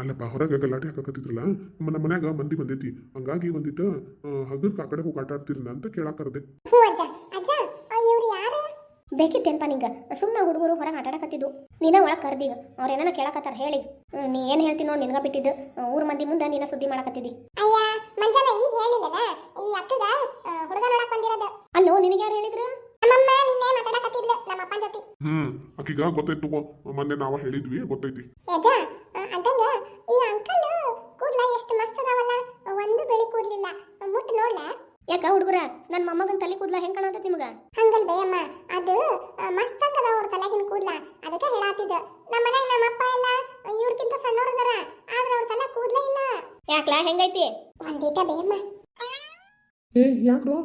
ಅಲ್ಲಪ್ಪ ಹೊರಗೆ ಗಲಾಟೆ ಹಾಕಕತ್ತಿದ್ರಲ್ಲ ನಮ್ಮ ಮನ್ಯಾಗ ಮಂದಿ ಬಂದೈತಿ. ಹಂಗಾಗಿ ಒಂದಿಟ್ಟು ಹಗುರ್ ಕಾಕಡೆ ಕಡೆ ಹೋಗಿ ಆಟ ಆಡ್ತಿರಲ್ಲ ಅಂತ ಕೇಳಾಕರದೆ. ಕರ್ದೆ ಹ್ಞೂ ಅಜ್ಜ ಅಜ್ಜ ಇವ್ರು ಯಾರು? ಬೇಕಿತ್ತೇನ್ಪ ನಿಂಗ? ಸುಮ್ಮನೆ ಹುಡುಗರು ಹೊರಗೆ ಆಟಾಡಕತ್ತಿದ್ದು ನೀನ ಒಳಗೆ ಕರ್ದೀಗ ಅವ್ರ ಏನಾನ ಕೇಳಕತ್ತಾರ ಹೇಳಿ. ನೀ ಏನು ಹೇಳ್ತೀನಿ ನೋಡಿ ನಿನಗ ಬಿಟ್ಟಿದ್ದು. ಊರ್ ಮಂದಿ ಮುಂದೆ ನೀನ ಸುದ್ದಿ ಮಾಡಕತ್ತಿದ್ದಿ ಅಯ್ಯ ಮಂಜನ ಈಗ ಹೇಳಿಲ್ಲನ? ಈ ಅಕ್ಕಗ ಹುಡುಗ ನೋಡಕ್ ಬಂದಿರೋದು. ಅಲ್ಲೋ ನಿನಗೆ ಯಾರು ಹೇಳಿದ್ರು? ನಮ್ಮಮ್ಮ ನಿನ್ನೆ ಮಾತಾಡಕತ್ತಿದ್ಲು ನಮ್ಮ ಅಪ್ಪನ ಜೊತೆ. ಹ್ಮ್ ಅಕ್ಕಿಗ ಗೊತ್ತೈತಿ ತಗೋ. ಮೊನ್ನೆ ನಾವ ಹೇಳಿದ್ವಿ ಗೊತ್ತೈತಿ. ಯಜ ಹುಡುಗರ ನನ್ನ ಮೊಮ್ಮಗನ ತಲೆ ಕೂದ್ಲ ಹೆಂಗ್ ಕಾಣತೈತಿ ನಿಮಗ? ಹಂಗಲ್ ಬೇಯಮ್ಮ ಅದು ಮಸ್ತ್ ಅಂತದ ಅವ್ರ ತಲೆಗಿನ ಕೂದ್ಲ. ಅದಕ್ಕೆ ಹೇಳಾತಿದ್ದ ನಮ್ಮ ಮನೆ ನಮ್ಮ ಅಪ್ಪ ಎಲ್ಲ ಇವ್ರಕ್ಕಿಂತ ಸಣ್ಣವ್ರ ಅದಾರ. ಆದ್ರೆ ಅವ್ರ ತಲೆ ಕೂದ್ಲೇ ಇಲ್ಲ. ಯಾಕ್ಲಾ? ಹೆಂಗೈತಿ? ಒಂದೀಟ ಬೇಯಮ್ಮ. ಏ ಯಾಕ್ರೋ?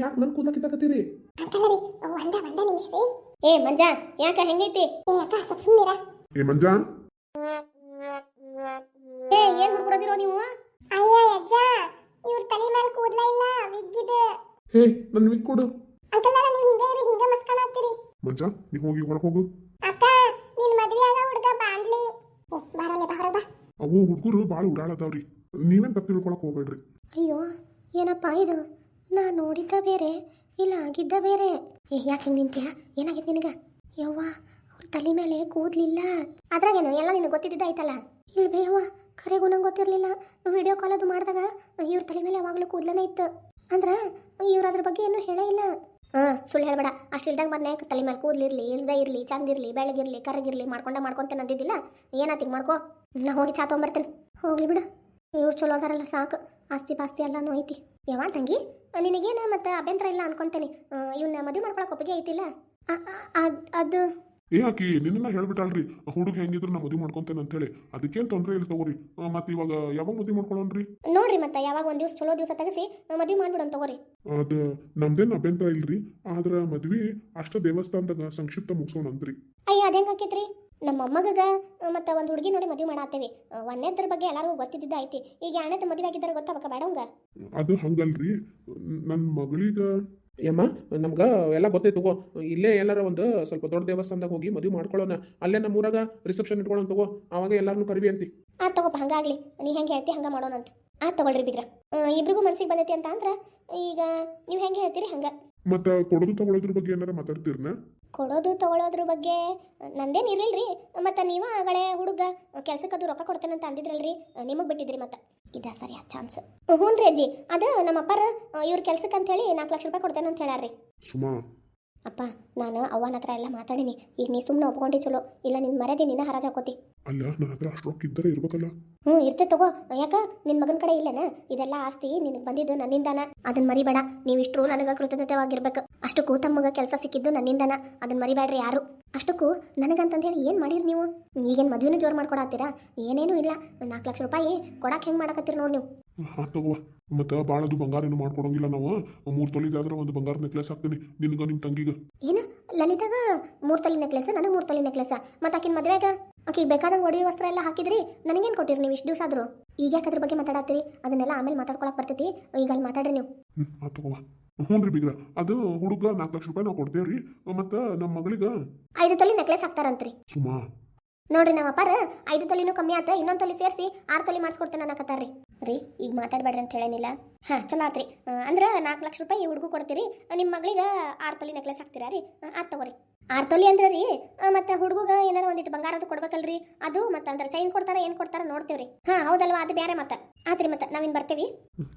ಯಾಕೆ ನನ್ ಕೂದಲ ಕಿತ್ತಾಕತ್ತೀರಿ? ಅಂಕಲ್ ರೀ ಒಂದ ಒಂದ ನಿಮಿಷ ರೀ. ಏ ಮಂಜಾ ಯಾಕ ಹೆಂಗೈತಿ? ಏ ಅಕ್ಕ ಸ್ವಲ್ಪ ಸುಮ್ಮನಿರ ಏ ಮಂಜಾ? ಏ ಏನ್ ಹುಡುಗರದಿರೋ ನೀವು? ಅಯ್ಯ ಯಜ್ಜ. ಇವ್ರ ತಲೆ ಮೇಲೆ ಕೂದಲ ಇಲ್ಲ ವಿಗ್ಗಿದ. ಹೇ ನನ್ನ ವಿಗ್ ಕೊಡು. ಅಂಕಲ್ ನೀವು ಹಿಂಗ ಇರಿ ಹಿಂಗ ಮಸ್ಕಾಣತ್ತೀರಿ ಮಂಜಾ ನೀ ಹೋಗಿ ಹೊರಗೆ ಹೋಗು. ಅಕ್ಕ ನಿನ್ನ ಮದ್ವೆ ಆಗ ಹುಡುಗ ಬಾಂಡ್ಲಿ ಏ ಬಾರಲ್ಲ ಬಾ ಹೊರಗ್ ಬಾ. ಅವು ಹುಡುಗರು ಭಾಳ ಉಡಾಳದವ್ರಿ. ನೀವೇನ್ ತಪ್ಪು ತಿಳ್ಕೊಳಕ್ ಹೋಗ್ಬೇಡ್ರಿ. ಅಯ್ಯೋ ಏನಪ್ಪ ಇದು? ನಾ ನೋಡಿದ್ದ ಬೇರೆ ಇಲ್ಲ ಆಗಿದ್ದ ಬೇರೆ. ಏ ಯಾಕೆ ಹಿಂಗೆ ನಿಂತ್ಯಾ? ಏನಾಗಿತ್ತು ನಿನಗ? ಯವ್ವ ಅವ್ರ ತಲೆ ಮೇಲೆ ಕೂದ್ಲಿಲ್ಲ. ಅದ್ರಾಗೇನು ಎಲ್ಲ ನಿನಗೆ ಗೊತ್ತಿದ್ದಿದ್ದಾಯ್ತಲ್ಲ ಇಲ್ಲ ಬೇಯವ್ವ ಖರೆಗೂ ನಂಗೆ ಗೊತ್ತಿರಲಿಲ್ಲ. ವಿಡಿಯೋ ಕಾಲ್ ಅದು ಮಾಡಿದಾಗ ಇವ್ರ ತಲೆ ಮೇಲೆ ಯಾವಾಗಲೂ ಕೂದಲೇ ಇತ್ತು. ಅಂದ್ರೆ ಇವ್ರು ಅದ್ರ ಬಗ್ಗೆ ಏನೂ ಹೇಳೇ ಇಲ್ಲ. ಹಾಂ, ಸುಳ್ಳು ಹೇಳ್ಬೇಡ. ಅಷ್ಟು ಇಲ್ದಂಗೆ ತಲೆ ಮೇಲೆ ಕೂದ್ಲಿರ್ಲಿ ಇಲ್ದೇ ಇರಲಿ ಚಂದಿರಲಿ ಬೆಳಗಿರಲಿ ಕರಗಿರಲಿ ಮಾಡ್ಕೊಂಡ ಮಾಡ್ಕೊಂತೇನೆ ಅಂದಿದ್ದಿಲ್ಲ ಏನಾತಿಗೆ ಮಾಡ್ಕೋ? ನಾ ಹೋಗಿ ಚಾ ತೊಗೊಂಬರ್ತೇನೆ. ಹೋಗ್ಲಿ ಬಿಡು. ಇವ್ರು ಚಲೋ ಅದಾರಲ್ಲ, ಸಾಕು. ಆಸ್ತಿ ಪಾಸ್ತಿ ಎಲ್ಲನೂ ಐತಿ. ಯಾವ ತಂಗಿ, ನಿನಗೇನು ಮತ್ತೆ ಅಭ್ಯಂತರ ಇಲ್ಲ ಅನ್ಕೊಂತೇನೆ. ಇವನ್ನ ಮದುವೆ ಮಾಡ್ಕೊಳಕ್ಕೆ ಒಪ್ಪಿಗೆ ಐತಿಲ್ಲ? ಅದು ಏ ಆಕಿ ನಿನ್ನ ಹೇಳ್ಬಿಟ್ಟಾಳ್ರಿ ಹುಡುಗ ಹೆಂಗಿದ್ರು ನಾ ಮದುವೆ ಮಾಡ್ಕೊಂತೇನೆ ಅಂತ ಹೇಳಿ ಅದಕ್ಕೇನ್ ತೊಂದ್ರೆ ಇಲ್ಲ ತಗೋರಿ. ಮತ್ತೆ ಇವಾಗ ಯಾವಾಗ ಮದುವೆ ಮಾಡ್ಕೊಳ್ಳೋಣ್ರಿ ನೋಡ್ರಿ ಮತ್ತೆ ಯಾವಾಗ ಒಂದ್ ದಿವಸ ಚಲೋ ದಿವಸ ತೆಗಿಸಿ ಮದುವೆ ಮಾಡ್ಬಿಡೋಣ ತಗೋರಿ. ಅದ ನಮ್ದೇನ್ ಅಭ್ಯಂತರ ಇಲ್ರಿ ಆದ್ರ ಮದ್ವಿ ಅಷ್ಟ ದೇವಸ್ಥಾನದಾಗ ಸಂಕ್ಷಿಪ್ತ ಮುಗಿಸೋಣ ಅಂತ್ರಿ ಅಯ್ಯ ಅದೇಂಗ್ ಆಕೈತ್ರಿ? ನಮ್ಮ ಅಮ್ಮಗಗ ಮತ್ತೆ ಒಂದು ಹುಡುಗಿ ನೋಡಿ ಮದುವೆ ಮಾಡಾತೇವಿ. ಒಂದೇದ್ರ ಬಗ್ಗೆ ಎಲ್ಲರಿಗೂ ಗೊತ್ತಿದ್ದ ಐತಿ. ಈಗ ಎರಡನೇದ ಮದುವೆ ಆಗಿದ್ದಾರೆ ಗೊತ್ತಾಗಕ್ಕ ಬೇಡವಂಗ? ಅದು ಹಂಗಲ್ರಿ ನನ್ನ ಮಗಳಿಗ ಯಮ್ಮ ನಮ್ಗೆ ಎಲ್ಲ ಗೊತ್ತೈತೆ ತಗೋ. ಇಲ್ಲೇ ಎಲ್ಲಾರ ಒಂದು ಸ್ವಲ್ಪ ದೊಡ್ಡ ದೇವಸ್ಥಾನದಾಗ ಹೋಗಿ ಮದುವೆ ಮಾಡ್ಕೊಳ್ಳೋಣ ಅಲ್ಲೇ ನಮ್ಮ ಊರಾಗ ರಿಸೆಪ್ಷನ್ ಇಟ್ಕೊಳ್ಳೋಣ ತಗೋ. ಅವಾಗ ಎಲ್ಲಾರನ್ನೂ ಕರಿವಿ ಅಂತಿ. ಆ ತಗೋಪ್ಪ ಹಂಗಾಗ್ಲಿ. ನೀ ಹೆಂಗೆ ಹೇಳ್ತಿ ಹಂಗೆ ಮಾಡೋಣ ಅಂತ. ಆ ತಗೊಳ್ರಿ ಬಿಗ್ರ ಇಬ್ರಿಗೂ ಮನ್ಸಿಗೆ ಬಂದೈತಿ ಅಂತ ಅಂದ್ರ ಈಗ ನೀವು ಹೆಂಗೆ ಹೇಳ್ತೀರಿ ಹಂಗೆ. ಮತ್ತೆ ಕೊಡೋದು ತಗೊಳೋದ್ರ ಬಗ್ಗೆ ಏನಾರ ಮಾತಾಡ್ತೀರ್ನ? ಕೊಡೋದು ತಗೊಳ್ಳೋದ್ರ ಬಗ್ಗೆ ನಂದೇನು ಇರ್ಲಿಲ್ರಿ. ಮತ್ತು ನೀವು ಆಗಳೇ ಹುಡುಗ, ಕೆಲ್ಸಕ್ಕೆ ಅದು ರೊಕ್ಕ ಕೊಡ್ತೇನೆ ಅಂತ ಅಂದಿದ್ರಲ್ರಿ, ನಿಮಗೆ ಬಿಟ್ಟಿದ್ರಿ ಮತ್ತೆ. ಇದ ಸರಿ, ಆ ಚಾನ್ಸ್. ಹ್ಞೂ ರೀ ಅಜ್ಜಿ, ಅದು ನಮ್ಮ ಅಪ್ಪಾರ, ಇವ್ರ ಕೆಲ್ಸಕ್ಕೆ ಅಂತೇಳಿ ನಾಲ್ಕು ಲಕ್ಷ ರೂಪಾಯಿ ಕೊಡ್ತೇನೆ ಅಂತ ಹೇಳಾರ್ರಿ. ಸುಮಾ ಅಪ್ಪ ನಾನು ಅವ್ವನ ಹತ್ರ ಎಲ್ಲ ಮಾತಾಡೀನಿ. ಈಗ ನೀ ಸುಮ್ಮನೆ ಒಪ್ಕೊಂಡಿ ಚಲೋ. ಇಲ್ಲ ನಿನ್ ಮರ್ಯಾದೆ ನಿನ್ನ ಹರಾಜ್ ಹಾಕೋತಿ. ಅಲ್ಲ ನನ್ನ ಹತ್ರ ಅಷ್ಟು ರೊಕ್ಕ ಇದ್ದರೆ ಇರ್ಬೇಕಲ್ಲ? ಹ್ಞೂ ಇರ್ತೇ ತಗೋ. ಯಾಕ? ನಿನ್ನ ಮಗನ ಕಡೆ ಇಲ್ಲನ? ಇದೆಲ್ಲ ಆಸ್ತಿ ನಿನಗೆ ಬಂದಿದ್ದು ನನ್ನಿಂದಾನ. ಅದನ್ನ ಮರಿಬೇಡ. ನೀವಿಷ್ಟರು ನನಗೆ ಕೃತಜ್ಞತೆವಾಗಿರ್ಬೇಕು. ಅಷ್ಟಕ್ಕೂ ತಮ್ಮಗ ಕೆಲಸ ಸಿಕ್ಕಿದ್ದು ನನ್ನಿಂದಾನ. ಅದನ್ನ ಮರಿಬೇಡ್ರಿ ಯಾರು. ಅಷ್ಟಕ್ಕೂ ನನಗಂತಂದು ಹೇಳಿ ಏನು ಮಾಡಿರಿ ನೀವು? ಈಗೇನು ಮದುವೆನೂ ಜೋರು ಮಾಡ್ಕೊಡತ್ತೀರಾ? ಏನೇನೂ ಇಲ್ಲ. ನಾಲ್ಕು ಲಕ್ಷ ರೂಪಾಯಿ ಕೊಡಕ್ಕೆ ಹೆಂಗೆ ಮಾಡಕತ್ತೀರಿ ನೋಡಿ ನೀವು. ಹಾ ತಗೋ. ಮತ್ತೆ ಭಾಳದು ಬಂಗಾರ ಏನು ಮಾಡ್ಕೊಡಂಗಿಲ್ಲ ನಾವು. ಮೂರ್ ತೊಲಿದಾದ್ರೆ ಒಂದು ಬಂಗಾರ ನೆಕ್ಲೆಸ್ ಹಾಕ್ತೀನಿ. ನಿನ್ಗ ನಿಮ್ ತಂಗಿಗ. ಏನ? ಲಲಿತಾಗ ಮೂರು ತೊಲಿ ನೆಕ್ಲೆಸ್ ನನಗೆ ಮೂರು ತೊಲಿ ನೆಕ್ಲೆಸ್ ಮತ್ತೆ ಆಕಿನ ಮದುವೆಗ? ಆಕಿಗೆ ಬೇಕಾದಂಗೆ ಒಡವೆ ವಸ್ತ್ರ ಎಲ್ಲ ಹಾಕಿದ್ರಿ ನನಗೇನು ಕೊಟ್ಟಿರಿ ನೀವು ಇಷ್ಟು ದಿವಸ ಆದರೂ ಈಗ ಯಾಕೆ ಅದ್ರ ಬಗ್ಗೆ ಮಾತಾಡತ್ತೀರಿ? ಅದನ್ನೆಲ್ಲ ಆಮೇಲೆ ಮಾತಾಡ್ಕೊಳಕ್ಕೆ ಬರ್ತೈತಿ. ಈಗ ಅಲ್ಲಿ ಮಾತಾಡ್ರಿ ನೀವು. ತಗೋ. ಹ್ಞೂ ರೀ ಬೀಗ್ರ. ಅದು ಹುಡುಗ ನಾಲ್ಕು ಲಕ್ಷ ರೂಪಾಯಿ ನಾವು ಕೊಡ್ತೇವ್ರಿ. ಮತ್ತು ನಮ್ಮ ಮಗಳಿಗೆ? ಐದು ತೊಲಿ ನೆಕ್ಲೆಸ್ ಹಾಕ್ತಾರಂತ್ರಿ. ಸುಮಾ. ನೋಡ್ರಿ ನಮ್ಮ ಅಪ್ಪಾರ, ಐದು ತಲೆನೂ ಕಮ್ಮಿ ಆತ, ಇನ್ನೊಂದು ತಲೆ ಸೇರಿಸಿ ಆರು ತಲೆ ಮಾಡಿಸ್ಕೊಡ್ತೇನೆ ಅನ್ನಕತ್ತಾರ್ರಿ. ರೀ, ಈಗ ಮಾತಾಡಬೇಡ್ರಿ ಅಂತ ಹೇಳೇನಿಲ್ಲ. ಹಾಂ, ಚಲೋ ಆತ್ರಿ. ಅಂದ್ರೆ ನಾಲ್ಕು ಲಕ್ಷ ರೂಪಾಯಿ ಹುಡುಗು ಕೊಡ್ತೀರಿ ನಿಮ್ಮ ಮಗಳಿಗೆ ಆರು ತೊಲೆ ನೆಕ್ಲೆಸ್ ಹಾಕ್ತೀರಾ ರೀ? ಆರು ತಗೋರಿ. ಆರು ತೊಲಿ ಅಂದ್ರೆ ರೀ ಮತ್ತೆ ಹುಡುಗ ಏನಾರ ಒಂದಿಟ್ಟು ಬಂಗಾರದು ಕೊಡ್ಬೇಕಲ್ರಿ? ಅದು ಮತ್ತೆ ಅಂದ್ರೆ ಚೈನ್ ಕೊಡ್ತಾರ, ಏನು ಕೊಡ್ತಾರ ನೋಡ್ತೇವ್ರಿ. ಹಾಂ, ಹೌದಲ್ವಾ, ಅದು ಬೇರೆ ಮತ್ತೆ ಆತ್ರಿ ಮತ್ತೆ, ನಾವಿನ್ ಬರ್ತೀವಿ.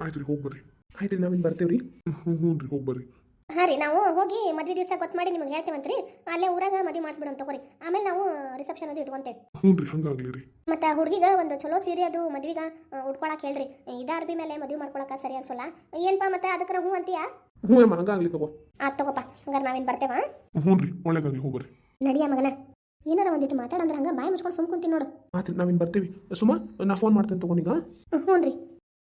ಆಯ್ತು ರೀ ನಾವಿನ್ ಬರ್ತೀವಿ ಹ್ಞೂ ರೀ ಹೋಗಿ ಬರ್ರಿ. ಹಾಂ ರೀ ನಾವು ಹೋಗಿ ಮದ್ವೆ ದಿವಸ ಗೊತ್ತು ಮಾಡಿ ನಿಮ್ಗೆ ಹೇಳ್ತೇವಂತ್ರಿ ಅಲ್ಲೇ ಊರಾಗ ಮದುವೆ ಮಾಡಿಸ್ಬಿಡೋಣ ತಗೋರಿ. ಆಮೇಲೆ ನಾವು ರಿಸೆಪ್ಷನ್ ಅದು ಇಟ್ಕೊಂತೇವೆ. ಹ್ಞೂ ರೀ ಹಂಗಾಗ್ಲಿ ರೀ. ಮತ್ತೆ ಹುಡುಗಿಗ ಒಂದು ಚಲೋ ಸೀರೆ ಅದು ಮದ್ವಿಗ ಉಟ್ಕೊಳಕ್ಕೆ ಹೇಳ್ರಿ. ಇದ ಅರ್ಬಿ ಮೇಲೆ ಮದ್ವಿ ಮಾಡ್ಕೊಳಕ್ಕೆ ಸರಿ ಅನ್ಸಲ್ಲ. ಏನಪ್ಪ ಮತ್ತೆ ಅದಕ್ಕರ ಹ್ಞೂ ಅಂತೀಯಾ? ಹ್ಞೂ ಅಮ್ಮ ಹಂಗಾಗ್ಲಿ ತಗೋ. ಆ ತಗೋಪ್ಪ ಹಂಗಾರೆ ನಾವೇನು ಬರ್ತೇವ ಹ್ಞೂ ರೀ ಒಳ್ಳೇದಾಗಲಿ ಹೋಗಿ ಬರ್ರಿ ನಡಿಯ ಮಗನ. ಏನಾರ ಒಂದಿಟ್ಟು ಮಾತಾಡಂದ್ರೆ ಹಂಗ ಬಾಯಿ ಮುಚ್ಕೊಂಡು ಸುಮ್ ಕುಂತೀನಿ ನೋಡು. ಆತ್ರಿ ನಾವೇನು ಬರ್ತೀವಿ. ಸುಮಾ ನಾ ಫೋನ್ ಮಾಡ್ತೇನೆ ತಗೋನೀಗ. ಹ್ಞೂ ರೀ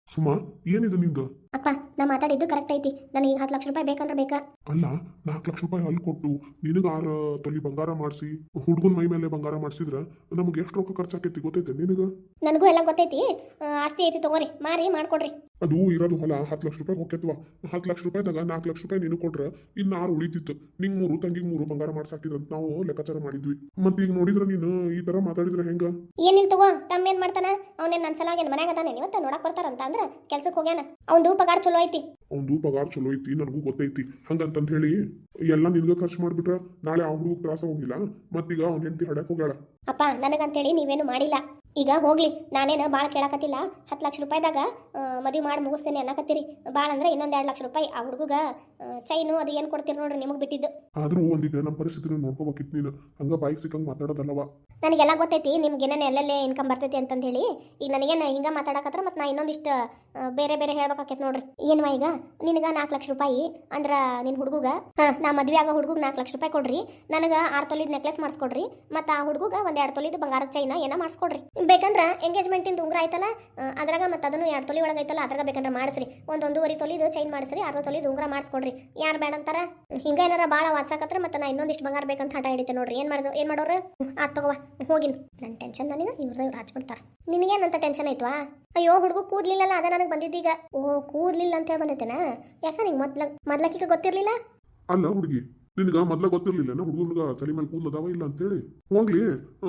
ಸುಮಾ ಏನಿದೆ ನಿಂದು? ಅಪ್ಪ ನಾ ಮಾತಾಡಿದ್ದು ಕರೆಕ್ಟ್ ಐತಿ. ನನಗೆ ಹತ್ತು ಲಕ್ಷ ರೂಪಾಯಿ ಬೇಕಂದ್ರೆ ಬೇಕಾ? ಅಲ್ಲ ನಾಲ್ಕು ಲಕ್ಷ ರೂಪಾಯಿ ಅಲ್ಲಿ ಕೊಟ್ಟು ನಿನಗೆ ಆರು ತೊಲಿ ಬಂಗಾರ ಮಾಡಿಸಿ ಹುಡುಗನ ಮೈ ಮೇಲೆ ಬಂಗಾರ ಮಾಡಿಸಿದ್ರ ನಮಗೆ ಎಷ್ಟು ರೊಕ್ಕ ಖರ್ಚಾಕೈತಿ ಗೊತ್ತೈತೆ ನಿನಗೆ? ನನಗೂ ಎಲ್ಲ ಗೊತ್ತೈತಿ. ಆಸ್ತಿ ಐತಿ ತಗೋರಿ ಮಾರಿ ಮಾಡ್ಕೊಡ್ರಿ. ಅದು ಇರೋದು ಹೊಲ ಹತ್ತು ಲಕ್ಷ ರೂಪಾಯಿ ಹೋಗ್ಯತ್ವ. ಹತ್ತು ಲಕ್ಷ ರೂಪಾಯಿದಾಗ ನಾಲ್ಕು ಲಕ್ಷ ರೂಪಾಯಿ ನೀನು ಕೊಟ್ರೆ ಇನ್ನು ಆರು ಉಳಿತಿತ್ತು. ನಿಂಗೆ ಮೂರು ತಂಗಿಗೆ ಮೂರು ಬಂಗಾರ ಮಾಡ್ಸಾಕಿದ್ರ ಅಂತ ನಾವು ಲೆಕ್ಕಾಚಾರ ಮಾಡಿದ್ವಿ. ಮತ್ತೆ ಈಗ ನೋಡಿದ್ರೆ ನೀನು ಈ ತರ ಮಾತಾಡಿದ್ರೆ ಹೆಂಗ? ಏನಿಲ್ಲ ತಗೋ ತಮ್ಮ ಏನ್ ಮಾಡ್ತಾನ? ಅವನೇನ್ ನನ್ನ ಸಲ ಮನ್ಯಾಗ ಅದಾನೆ ಇವತ್ತ ನೋಡಕ್ ಬರ್ತಾರಂತ ಅಂದ್ರೆ ಕೆಲ್ಸಕ್ಕೆ ಹೋಗ್ಯಾನ. ಅವ್ನ್ದು ಪಗಾರ ಚಲೋ ಐತಿ. ಅವ್ನು ಪಗಾರ ಚಲೋ ಐತಿ ನನಗೂ ಗೊತ್ತೈತಿ. ಹಂಗಂತಂತ ಹೇಳಿ ಎಲ್ಲ ನಿನ್ಗ ಖರ್ಚು ಮಾಡ್ಬಿಟ್ರ ನಾಳೆ ಆ ಹುಡುಗ ತ್ರಾಸ ಹೋಗಿಲ್ಲ ಮತ್ತೀಗ ಅವ್ನ ಹೆಂಡತಿ ಹಡಕ್ ಹೋಗ್ಯಾಳ. ಅಪ್ಪ ನನಗಂತೇಳಿ ನೀವೇನು ಮಾಡಿಲ್ಲ. ಈಗ ಹೋಗ್ಲಿ ನಾನೇನು ಭಾಳ ಕೇಳಕತ್ತಿಲ್ಲ. ಹತ್ತು ಲಕ್ಷ ರೂಪಾಯಿದಾಗ ಮದುವೆ ಮಾಡಿ ಮುಗಿಸ್ತೇನೆ ಅನ್ನಕತ್ತೀರಿ. ಭಾಳ ಅಂದ್ರೆ ಇನ್ನೊಂದು ಎರಡು ಲಕ್ಷ ರೂಪಾಯಿ ಆ ಹುಡುಗ ಚೈನು ಅದು ಏನು ಕೊಡ್ತೀರಿ ನೋಡ್ರಿ ನಿಮಗೆ ಬಿಟ್ಟಿದ್ದು. ಆದ್ರೂ ಒಂದಿದೆ ನಮ್ಮ ಪರಿಸ್ಥಿತಿನ ನೋಡ್ಕೋಬೇಕಿತ್ತು ನೀನು ಹಂಗ ಬಾಯಿಗೆ ಸಿಕ್ಕಂಗೆ ಮಾತಾಡೋದಲ್ಲವ. ನನಗೆಲ್ಲ ಗೊತ್ತೈತಿ ನಿಮ್ಗೆ ಏನೇನು ಎಲ್ಲೆಲ್ಲೇ ಇನ್ಕಮ್ ಬರ್ತೈತಿ ಅಂತಂದು ಹೇಳಿ. ಈಗ ನನಗೇನು ಹಿಂಗೆ ಮಾತಾಡಕತ್ರ ಮತ್ತು ನಾ ಇನ್ನೊಂದಿಷ್ಟು ಬೇರೆ ಬೇರೆ ಹೇಳ್ಬೇಕಾಕೈತೆ ನೋಡ್ರಿ. ಏನ್ವಾ ಈಗ? ನಿನಗೆ ನಾಲ್ಕು ಲಕ್ಷ ರೂಪಾಯಿ ಅಂದ್ರೆ ನಿನ್ನ ಹುಡುಗ ಹಾಂ ನಾ ಮದುವೆ ಆಗೋ ಹುಡುಗ ನಾಲ್ಕು ಲಕ್ಷ ರೂಪಾಯಿ ಕೊಡ್ರಿ. ನನಗೆ ಆರು ತೊಲಿದ ನೆಕ್ಲೆಸ್ ಮಾಡಿಸ್ಕೊಡ್ರಿ. ಮತ್ತು ಆ ಹುಡುಗ ಒಂದು ಎರಡು ತೊಲಿದ ಬಂಗಾರದ ಚೈನ ಏನೋ ಮಾಡಿಸ್ಕೊಡ್ರಿ. ಬೇಕಂದ್ರೆ ಎಂಗೇಜ್ಮೆಂಟಿಂದ ಉಂಗ್ರ ಆಯ್ತಲ್ಲ ಅದ್ರಾಗ ಮತ್ತು ಅದನ್ನು ಎರಡು ತೊಲಿ ಒಳಗೆ ಐತಲ್ಲ, ಅದ್ರಾಗ ಬೇಕಂದ್ರೆ ಮಾಡಿಸ್ರಿ. ಒಂದು ಒಂದೂವರೆ ತೊಲಿದು ಚೈನ್ ಮಾಡಿಸ್ರಿ, ಅರ್ಧ ತೊಲಿದು ಉಂಗ್ರ ಮಾಡಿಸ್ಕೊಡ್ರಿ. ಯಾರು ಬೇಡ ಅಂತಾರ? ಹಿಂಗ ಏನಾರ ಭಾಳ ವಾಟ್ಸಾಕತ್ರ ಮತ್ತೆ ನಾ ಇನ್ನೊಂದಿಷ್ಟು ಬಂಗಾರ ಬೇಕಂತ ಹಠ ಹಿಡಿತೆ ನೋಡ್ರಿ. ಏನು ಮಾಡಿದ್ರು ಏನು ಮಾಡೋರು? ಆ ತಗೋವಾ ಹೋಗಿನ. ನನ್ನ ಟೆನ್ಷನ್ ನನಗೆ ಇವ್ರದ್ದು ಇವ್ರು ನಿನಗೆ ನಿನಗೇನಂತ ಟೆನ್ಷನ್ ಐತ್ವಾ ಅಯ್ಯೋ, ಹುಡುಗ ಕೂದಲಿಲ್ಲಲ್ಲ, ಅದ ನನಗೆ ಬಂದಿದ್ದೀಗ. ಓ ಕೂದ್ಲಿಲ್ಲ ಅಂತ ಹೇಳಿ ಬಂದೈತೆನಾ? ಯಾಕ ನಿಂಗೆ ಮೊದ್ಲ ಮೊದ್ಲಕ್ಕೀಗ ಗೊತ್ತಿರಲಿಲ್ಲ? ಅಲ್ಲ ಹುಡುಗಿ ನಿನ್ಗ ಮೊದ್ಲ ಗೊತ್ತಿರ್ಲಿಲ್ಲ ಹುಡುಗನ್ಗ ತಲೆ ಮೇಲೆ ಕೂದಲು ಅದಾವ ಇಲ್ಲ ಅಂತೇಳಿ. ಹೋಗ್ಲಿ.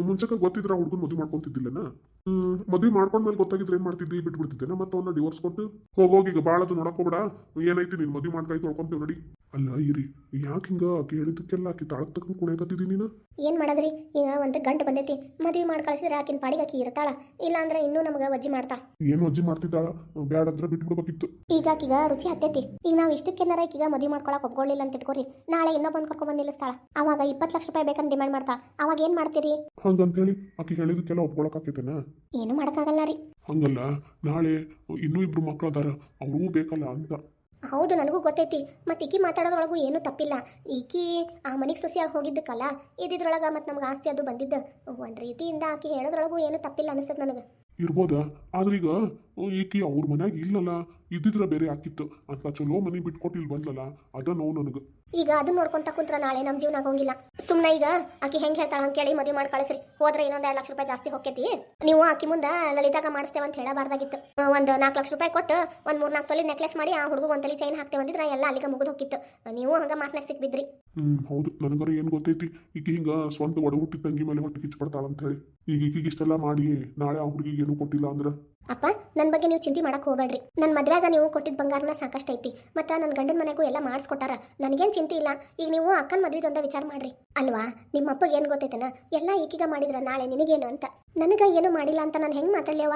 ಮುಂಚೆಕ ಗೊತ್ತಿದ್ರ ಹುಡುಗನ್ ಮದುವೆ ಮಾಡ್ಕೊಂತಿದ್ದಿಲ್ಲನ? ಹ್ಮ್, ಮದ್ವೆ ಮಾಡ್ಕೊಂಡ್ಮೇಲೆ ಗೊತ್ತಾಗಿದ್ರೆ ಏನ್ ಮಾಡ್ತಿದ್ದಿ? ಬಿಟ್ಬಿಡ್ತಿದ್ದೆ. ಮತ್ತೆ ಅವನ್ನ ಡಿವೋರ್ಸ್ ಕೊಟ್ಟು ಹೋಗೋಗಿ ಈಗ ಬಾಳದು ನೋಡಕೋಬೇಡ ಏನೈತಿ ನೀನ್ ಮದುವೆ ಮಾಡ್ಕಾಯ್ತು ತೊಳ್ಕೊಂತೀವಿ ನಡಿ. ಅಲ್ಲ ಇರಿ. ಯಾಕೆ ಹಿಂಗ? ಆಕಿ ಹೇಳಿದ್ದಕ್ಕೆಲ್ಲ ಆಕೆ ತಾಳಕ್ ಕುಣಿಯಕತ್ತಿದ್ದೀನಿ ನೀನು? ಏನು ಮಾಡದ್ರಿ? ಈಗ ಒಂದ್ ಗಂಟು ಬಂದೈತಿ. ಮದುವೆ ಮಾಡಿ ಕಳಿಸಿದ್ರೆ ಆಕಿನ ಪಾಡಿಗೆ ಆಕಿ ಇರ್ತಾಳ. ಇಲ್ಲ ಅಂದ್ರೆ ಇನ್ನೂ ನಮಗೆ ವಜ್ಜಿ ಮಾಡ್ತಾ ಏನು ಅಜ್ಜಿ ಮಾಡ್ತಿದ್ದಾಳ? ಬ್ಯಾಡ ಅಂದ್ರೆ ಬಿಟ್ಬಿಡ್ಬೇಕಿತ್ತು. ಈಗ ಆಕಿಗ ರುಚಿ ಹತ್ತೈತಿ. ಈಗ ನಾವು ಇಷ್ಟಕ್ಕೇನಾರ ಈಗ ಮದುವೆ ಮಾಡ್ಕೊಳಕ್ ಒಪ್ಕೊಳ್ಳಿಲ್ಲ ಅಂತ ಇಟ್ಕೋರಿ. ನಾಳೆ ಇನ್ನೊಬ್ಬಂದು ಕರ್ಕೊಂಡ್ ನಿಲ್ಲಿಸ್ತಾಳ. ಅವಾಗ ಇಪ್ಪತ್ತು ಲಕ್ಷ ರೂಪಾಯಿ ಬೇಕಂತ ಡಿಮ್ಯಾಂಡ್ ಮಾಡ್ತಾ ಅವಾಗ ಏನು ಮಾಡ್ತೀರಿ? ಹಂಗಂತೇಳಿ ಆಕಿ ಹೇಳಿದಕ್ಕೆಲ್ಲ ಒಪ್ಕೊಳಕ್ ಆಕೈತೆನ? ಏನು ಮಾಡೋಕ್ಕಾಗಲ್ಲ ರೀ. ಹಂಗಲ್ಲ. ನಾಳೆ ಇನ್ನೂ ಇಬ್ರು ಮಕ್ಕಳು ಅದಾರ ಅವ್ರಿಗೂ ಬೇಕಲ್ಲ ಅಂತ. ಹೌದು, ನನಗೂ ಗೊತ್ತೈತಿ. ಮತ್ತು ಈಕಿ ಮಾತಾಡೋದ್ರೊಳಗೂ ಏನೂ ತಪ್ಪಿಲ್ಲ. ಈಕಿ ಆ ಮನೆಗೆ ಸೊಸೆಯಾಗಿ ಹೋಗಿದ್ದಕ್ಕಲ್ಲ, ಇದ್ದಿದ್ರೊಳಗೆ ಮತ್ತು ನಮ್ಗೆ ಆಸ್ತಿ ಅದು ಬಂದಿದ್ದು. ಒಂದು ರೀತಿಯಿಂದ ಆಕೆ ಹೇಳೋದ್ರೊಳಗೂ ಏನೂ ತಪ್ಪಿಲ್ಲ ಅನಿಸ್ತದೆ ನನಗೆ. ಇರ್ಬೋದ? ಆದ್ರೆ ಈಗ ಈಕಿ ಅವ್ರ ಮನ್ಯಾಗ ಇಲ್ಲಲ್ಲ? ಇದ್ದಿದ್ರ ಬೇರೆ ಆಕಿತ್ತು ಅಂತ ಚಲೋ ಮನೆ ಬಿಟ್ಕೊಟ್ಟು ಇಲ್ಲಿ ಬಂದ್ಲಲ್ಲ ಅದ ನೋವು ನನಗೆ. ಈಗ ಅದು ನೋಡ್ಕೊಂತ ಕುಂತ್ರ ನಾಳೆ ನಮ್ಮ ಜೀವನ ಆಗೋಂಗಿಲ್ಲ. ಸುಮ್ಮನೆ ಈಗ ಆಕಿ ಹೆಂಗೆ ಹೇಳ್ತಾಳ ಅಂತ ಕೇಳಿ ಮದುವೆ ಮಾಡಿ ಕಳಿಸ್ರಿ. ಹೋದ್ರೆ ಇನ್ನೊಂದ್ ಎರಡು ಲಕ್ಷ ರೂಪಾಯಿ ಜಾಸ್ತಿ ಹೋಗ್ತೈತಿ ನೀವು ಆಕಿ ಮುಂದೆ ಲಲಿತಾಗ ಮಾಡಿಸ್ತೇವೆ ಅಂತ ಹೇಳಬಾರ್ದಾಗಿತ್ತು. ಒಂದು ನಾಲ್ಕು ಲಕ್ಷ ರೂಪಾಯಿ ಕೊಟ್ಟು ಒಂದು ಮೂರು ನಾಲ್ಕು ತೊಲಿ ನೆಕ್ಲೆಸ್ ಮಾಡಿ ಆ ಹುಡುಗ ಒಂದ್ ತಲೆ ಚೈನ್ ಹಾಕ್ತೇವೆ ಅಂದಿದ್ರೆ ಎಲ್ಲ ಅಲ್ಲಿಗೆ ಮುಗಿದು ಹೋಗಿತ್ತು ನೀವು ಹಂಗ ಮಾತನಾಗ ಸಿಕ್ಬಿದ್ರಿ. ಹ್ಮ್ ಹೌದು. ನನಗರ ಏನ್ ಗೊತ್ತೈತಿ? ಈಗ ಹಿಂಗ ಸ್ವಂತ ಒಡ ಹುಟ್ಟಿ ತಂಗಿ ಮೇಲೆ ಹೊಟ್ಟೆ ಕಿಚ್ಪಡ್ತಾಳ ಅಂತ ಹೇಳಿ ಈಗ ಈಕಿಗೆ ಇಷ್ಟೆಲ್ಲ ಮಾಡಿ ನಾಳೆ ಆ ಹುಡುಗಿಗೆ ಏನು ಕೊಟ್ಟಿಲ್ಲ ಅಂದ್ರ? ಅಪ್ಪ ನನ್ನ ಬಗ್ಗೆ ನೀವು ಚಿಂತೆ ಮಾಡಕ್ಕೆ ಹೋಗ್ಬೇಡ್ರಿ. ನನ್ನ ಮದ್ವೆಗ ನೀವು ಕೊಟ್ಟಿದ್ದ ಬಂಗಾರನ ಸಾಕಷ್ಟು ಐತಿ ಮತ್ತು ನನ್ನ ಗಂಡನ ಮನೆಗೂ ಎಲ್ಲ ಮಾಡಿಸ್ಕೊಟ್ಟಾರ. ನನಗೇನು ಚಿಂತೆ ಇಲ್ಲ. ಈಗ ನೀವು ಅಕ್ಕನ ಮದುವೆದೊಂದ ವಿಚಾರ ಮಾಡ್ರಿ. ಅಲ್ವಾ? ನಿಮ್ಮ ಅಪ್ಪಗೆ ಏನು ಗೊತ್ತೈತನ? ಎಲ್ಲ ಈಕೀಗ ಮಾಡಿದ್ರ ನಾಳೆ ನಿನಗೇನು ಅಂತ. ನನಗೆ ಏನು ಮಾಡಿಲ್ಲ ಅಂತ ನಾನು ಹೆಂಗೆ ಮಾತಾಡ್ಲೇವ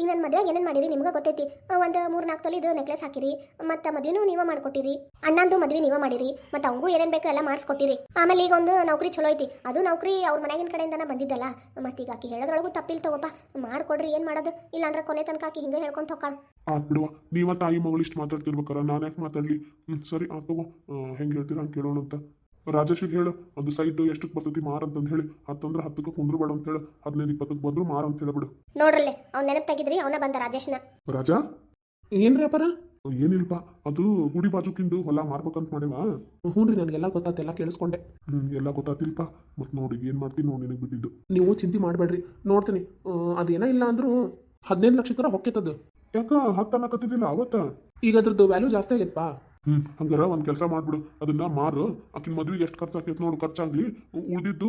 ಈಗ ನನ್ನ ಮದುವೆಗೆ ಏನೇನು ಮಾಡಿರಿ ನಿಮ್ಗೆ ಗೊತ್ತೈತಿ. ಒಂದು ಮೂರು ನಾಲ್ಕು ತೊಲಿದು ನೆಕ್ಲೆಸ್ ಹಾಕಿರಿ. ಮತ್ತು ಮದುವೆನೂ ನೀವೇ ಮಾಡ್ಕೊಟ್ಟಿರಿ. ಅಣ್ಣಂದು ಮದುವೆ ನೀವೇ ಮಾಡಿರಿ. ಮತ್ತು ಅವಂಗೂ ಏನೇನು ಬೇಕೋ ಎಲ್ಲ ಮಾಡಿಸ್ಕೊಟ್ಟಿರಿ. ಆಮೇಲೆ ಈಗ ಒಂದು ನೌಕರಿ ಚಲೋ ಐತಿ. ಅದು ನೌಕರಿ ಅವ್ರ ಮನೆಗಿನ ಕಡೆಯಿಂದನೇ ಬಂದಿದ್ದಲ್ಲ. ಮತ್ತೀಗ ಆಕಿ ಹೇಳೋದ್ರೊಳಗೂ ತಪ್ಪಿಲ್ಲ ತಗೋಪ್ಪ ಮಾಡಿಕೊಡ್ರಿ, ಏನು ಮಾಡೋದು? ಇಲ್ಲಾಂದ್ರೆ ಕೊನೆ ತನಕ ಹಾಕಿ ಹಿಂಗೆ ಹೇಳ್ಕೊಂತ ಹೋಗ್ಕಾಳ. ಆತ್ ಬಿಡುವ ನೀವ ತಾಯಿ ಮಗಳು ಇಷ್ಟು ಮಾತಾಡ್ತಿರ್ಬೇಕಾರ ನಾನು ಯಾಕೆ ಮಾತಾಡ್ಲಿ? ಹ್ಮ್ ಸರಿ ಆತ್ ತಗೋ. ಹೆಂಗೆ ಹೇಳ್ತೀರಾ ಹಂಗೆ ಕೇಳೋಣ ಅಂತ. ರಾಜೇಶಿಗೆ ಹೇಳು ಅದು ಸೈಟ್ ಎಷ್ಟಕ್ಕೆ ಬರ್ತೈತಿ ಮಾರ ಅಂತ ಹೇಳಿ. ಹತ್ತಂದ್ರೆ ಹತ್ತಕ್ಕೆ ಕುಂದ್ರಬೇಡ ಅಂತ ಹೇಳು. ಹದಿನೈದು ಇಪ್ಪತ್ತಕ್ಕೆ ಬಂದ್ರು ಮಾರ ಅಂತ ಹೇಳ್ಬಿಡು. ನೋಡ್ರಲ್ಲೇ ಅವ್ನ ನೆನಪು ತೆಗಿದ್ರಿ ಅವನ ಬಂದ ರಾಜೇಶ್ನ. ರಾಜಾ? ಏನ್ರಿ ಅಪ್ಪರ ಏನಿಲ್ಪ ಅದು ಗುಡಿ ಬಾಜುಕಿಂದು ಹೊಲ ಮಾರ್ಬೇಕಂತ ಮಾಡೇವ? ಹ್ಞೂ ರೀ ನನಗೆಲ್ಲ ಗೊತ್ತಾತು ಎಲ್ಲ ಕೇಳಿಸ್ಕೊಂಡೆ. ಹ್ಮ್ ಎಲ್ಲ ಗೊತ್ತಾತಿಲ್ಪ. ಮತ್ ನೋಡಿ ಏನ್ ಮಾಡ್ತೀನಿ ನೋಡಿ ನಿನಗೆ ಬಿಟ್ಟಿದ್ದು. ನೀವು ಚಿಂತೆ ಮಾಡಬೇಡ್ರಿ. ನೋಡ್ತೀನಿ ಅದೇನ ಇಲ್ಲ ಅಂದ್ರೂ ಹದಿನೈದು ಲಕ್ಷಕ್ಕರ ಹೊಕ್ಕೈತದು. ಯಾಕ? ಹತ್ತು ಅನ್ನಕತ್ತಿದ್ದಿಲ್ಲ ಅವತ್ತ? ಈಗ ಅದ್ರದ್ದು ವ್ಯಾಲ್ಯೂ ಜಾಸ್ತಿ ಆಗೈತಪ್ಪ. ಹ್ಮ್ ಹಂಗಾರ ಒಂದ್ ಕೆಲಸ ಮಾಡ್ಬಿಡು. ಅದನ್ನ ಮಾರು. ಆಕಿನ ಮದುವೆಗೆ ಎಷ್ಟು ಖರ್ಚು ಆಕೈತಿ ನೋಡು ಖರ್ಚಾಗ್ಲಿ. ಉಳಿದಿದ್ದು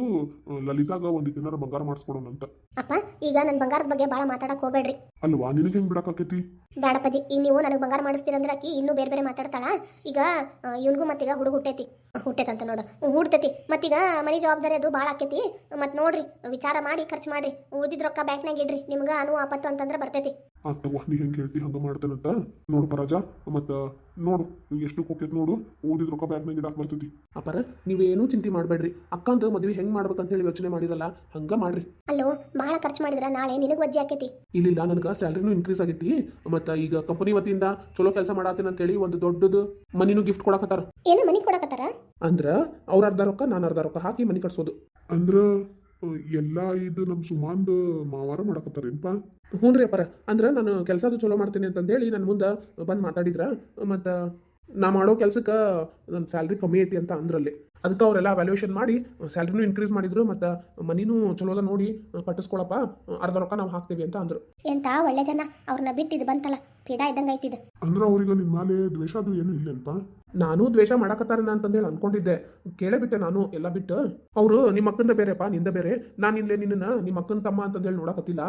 ಲಲಿತಾಗ ಒಂದ್ ದಿನ ಬಂಗಾರ ಮಾಡಿಸ್ಕೊಡೋಣಂತ. ಅಪ್ಪ ಈಗ ನನ್ನ ಬಂಗಾರದ ಬಗ್ಗೆ ಭಾಳ ಮಾತಾಡಕ್ ಹೋಗ್ಬೇಡ್ರಿ. ಅಲ್ವಾ? ನಿನಗೆ ಹೆಂಗ್ ಬಿಡಕ್ಕಾಕೈತಿ? ಬೇಡಪ್ಪಾಜಿ ಈಗ ನೀವು ನನಗೆ ಬಂಗಾರ ಮಾಡಿಸ್ತೀರಂದ್ರೆ ಆಕಿ ಇನ್ನೂ ಬೇರೆ ಬೇರೆ ಮಾತಾಡ್ತಾಳ. ಈಗ ಇವನಿಗೂ ಮತ್ತೀಗ ಹುಡುಗ ಹುಟ್ಟೈತಿ. ಹುಟ್ಟೈತಂತ ನೋಡು. ಹುಡ್ತೈತಿ. ಮತ್ತೀಗ ಮನಿ ಜವಾಬ್ದಾರಿ ಅದು ಭಾಳ ಆಕೈತಿ. ಮತ್ತೆ ನೋಡ್ರಿ ವಿಚಾರ ಮಾಡಿ ಖರ್ಚು ಮಾಡ್ರಿ. ಉಳಿದಿದ್ ರೊಕ್ಕ ಬ್ಯಾಂಕ್ನಾಗ ಇಡ್ರಿ. ನಿಮ್ಗೆ ಅನು ಆಪತ್ತು ಅಂತಂದ್ರೆ ಬರ್ತೈತಿ. ಆ ತಗೋ ನೀ ಹೆಂಗೆ ಹೇಳ್ತಿ ಹಂಗ ಮಾಡ್ತೇನಂತ. ನೋಡು ಪರಾಜ ಮತ್ತ ನೋಡು ಎಷ್ಟು ಹೋಕೈತಿ ನೋಡು. ಓದಿದ ರೊಕ್ಕ ಬ್ಯಾಂಕ್ನಾಗ ಇಡಾಕ್ ಬರ್ತೈತಿ. ಅಪ್ಪರ ನೀವೇನೂ ಚಿಂತೆ ಮಾಡಬೇಡ್ರಿ. ಅಕ್ಕಂತ ಮದುವೆ ಹೆಂಗ್ ಮಾಡ್ಬೇಕಂತ ಹೇಳಿ ಯೋಚನೆ ಮಾಡಿರಲ್ಲ ಹಂಗ ಮಾಡ್ರಿ. ಅಲ್ಲೋ ಬಹಳ ಖರ್ಚು ಮಾಡಿದ್ರ ನಾಳೆ ನಿನಗೆ ವಜ್ಜೆ ಆಕೈತಿ. ಇಲ್ಲಿಲ್ಲ ನನಗೆ ಸ್ಯಾಲ್ರಿನೂ ಇನ್ಕ್ರೀಸ್ ಆಗೈತಿ. ಮತ್ತ ಈಗ ಕಂಪನಿ ವತಿಯಿಂದ ಚಲೋ ಕೆಲಸ ಮಾಡಾತೀನಿ ಅಂತ ಹೇಳಿ ಒಂದು ದೊಡ್ಡದು ಮನಿನೂ ಗಿಫ್ಟ್ ಕೊಡಕತ್ತಾರ. ಏನು ಮನಿ ಕೊಡಕತ್ತಾರ? ಅಂದ್ರ ಅವ್ರ ಅರ್ಧ ರೊಕ್ಕ ನಾನು ಅರ್ಧ ರೊಕ್ಕ ಹಾಕಿ ಮನಿ ಕಟ್ಸೋದು. ಅಂದ್ರ ಎಲ್ಲಾ ಇದು ನಮ್ಮ ಸುಮಾನ್ದು ಮಾವಾರ ಮಾಡಕತ್ತಾರೇನ್ಪ ಹ್ಞೂ ರೀ ಅಪ್ಪರ. ಅಂದ್ರೆ ನಾನು ಕೆಲಸದು ಚಲೋ ಮಾಡ್ತೀನಿ ಅಂತಂದೇಳಿ ನನ್ನ ಮುಂದೆ ಬಂದು ಮಾತಾಡಿದ್ರ ಮತ್ತು ನಾ ಮಾಡೋ ಕೆಲಸಕ್ಕೆ ನನ್ನ ಸ್ಯಾಲ್ರಿ ಕಮ್ಮಿ ಐತಿ ಅಂತ ಅಂದ್ರಲ್ಲಿ. ಅದಕ್ಕೆ ಅವರೆಲ್ಲ ವ್ಯಾಲ್ಯೂಯೇಷನ್ ಮಾಡಿ ಸ್ಯಾಲ್ರಿನೂ ಇನ್ಕ್ರೀಸ್ ಮಾಡಿದ್ರು ಮತ್ತು ಮನಿನೂ ಚಲೋದ ನೋಡಿ ಕಟ್ಟಿಸ್ಕೊಳಪ್ಪ ಅರ್ಧ ರೊಕ್ಕ ನಾವು ಹಾಕ್ತೀವಿ ಅಂತ ಅಂದರು. ಎಂತ ಒಳ್ಳೆ ಜನ ಅವ್ರನ್ನ ಬಿಟ್ಟಿದ್ದು ಬಂತಲ್ಲ ಪೀಡ ಇದ್ದಂಗೆ ಐತಿದ್ದು ಅಂದ್ರೆ ಅವ್ರಿಗೆ ನಿಮ್ಮ ಮೇಲೆ ದ್ವೇಷ ಅದು ಏನು ಇಲ್ಲಪ್ಪ ನಾನು ದ್ವೇಷ ಮಾಡಕತ್ತಾರ ಅಂತಂದೇಳಿ ಅನ್ಕೊಂಡಿದ್ದೆ. ಕೇಳಬಿಟ್ಟೆ ನಾನು ಎಲ್ಲ ಬಿಟ್ಟು. ಅವರು ನಿಮ್ಮ ಅಕ್ಕಂದ ಬೇರೆಪ್ಪ ನಿಂದ ಬೇರೆ. ನಾನು ಇಲ್ಲೇ ನಿನ್ನ ನಿಮ್ಮ ಅಕ್ಕನ ತಮ್ಮ ಅಂತಂದೇಳಿ ನೋಡಕತ್ತಿಲ್ಲ.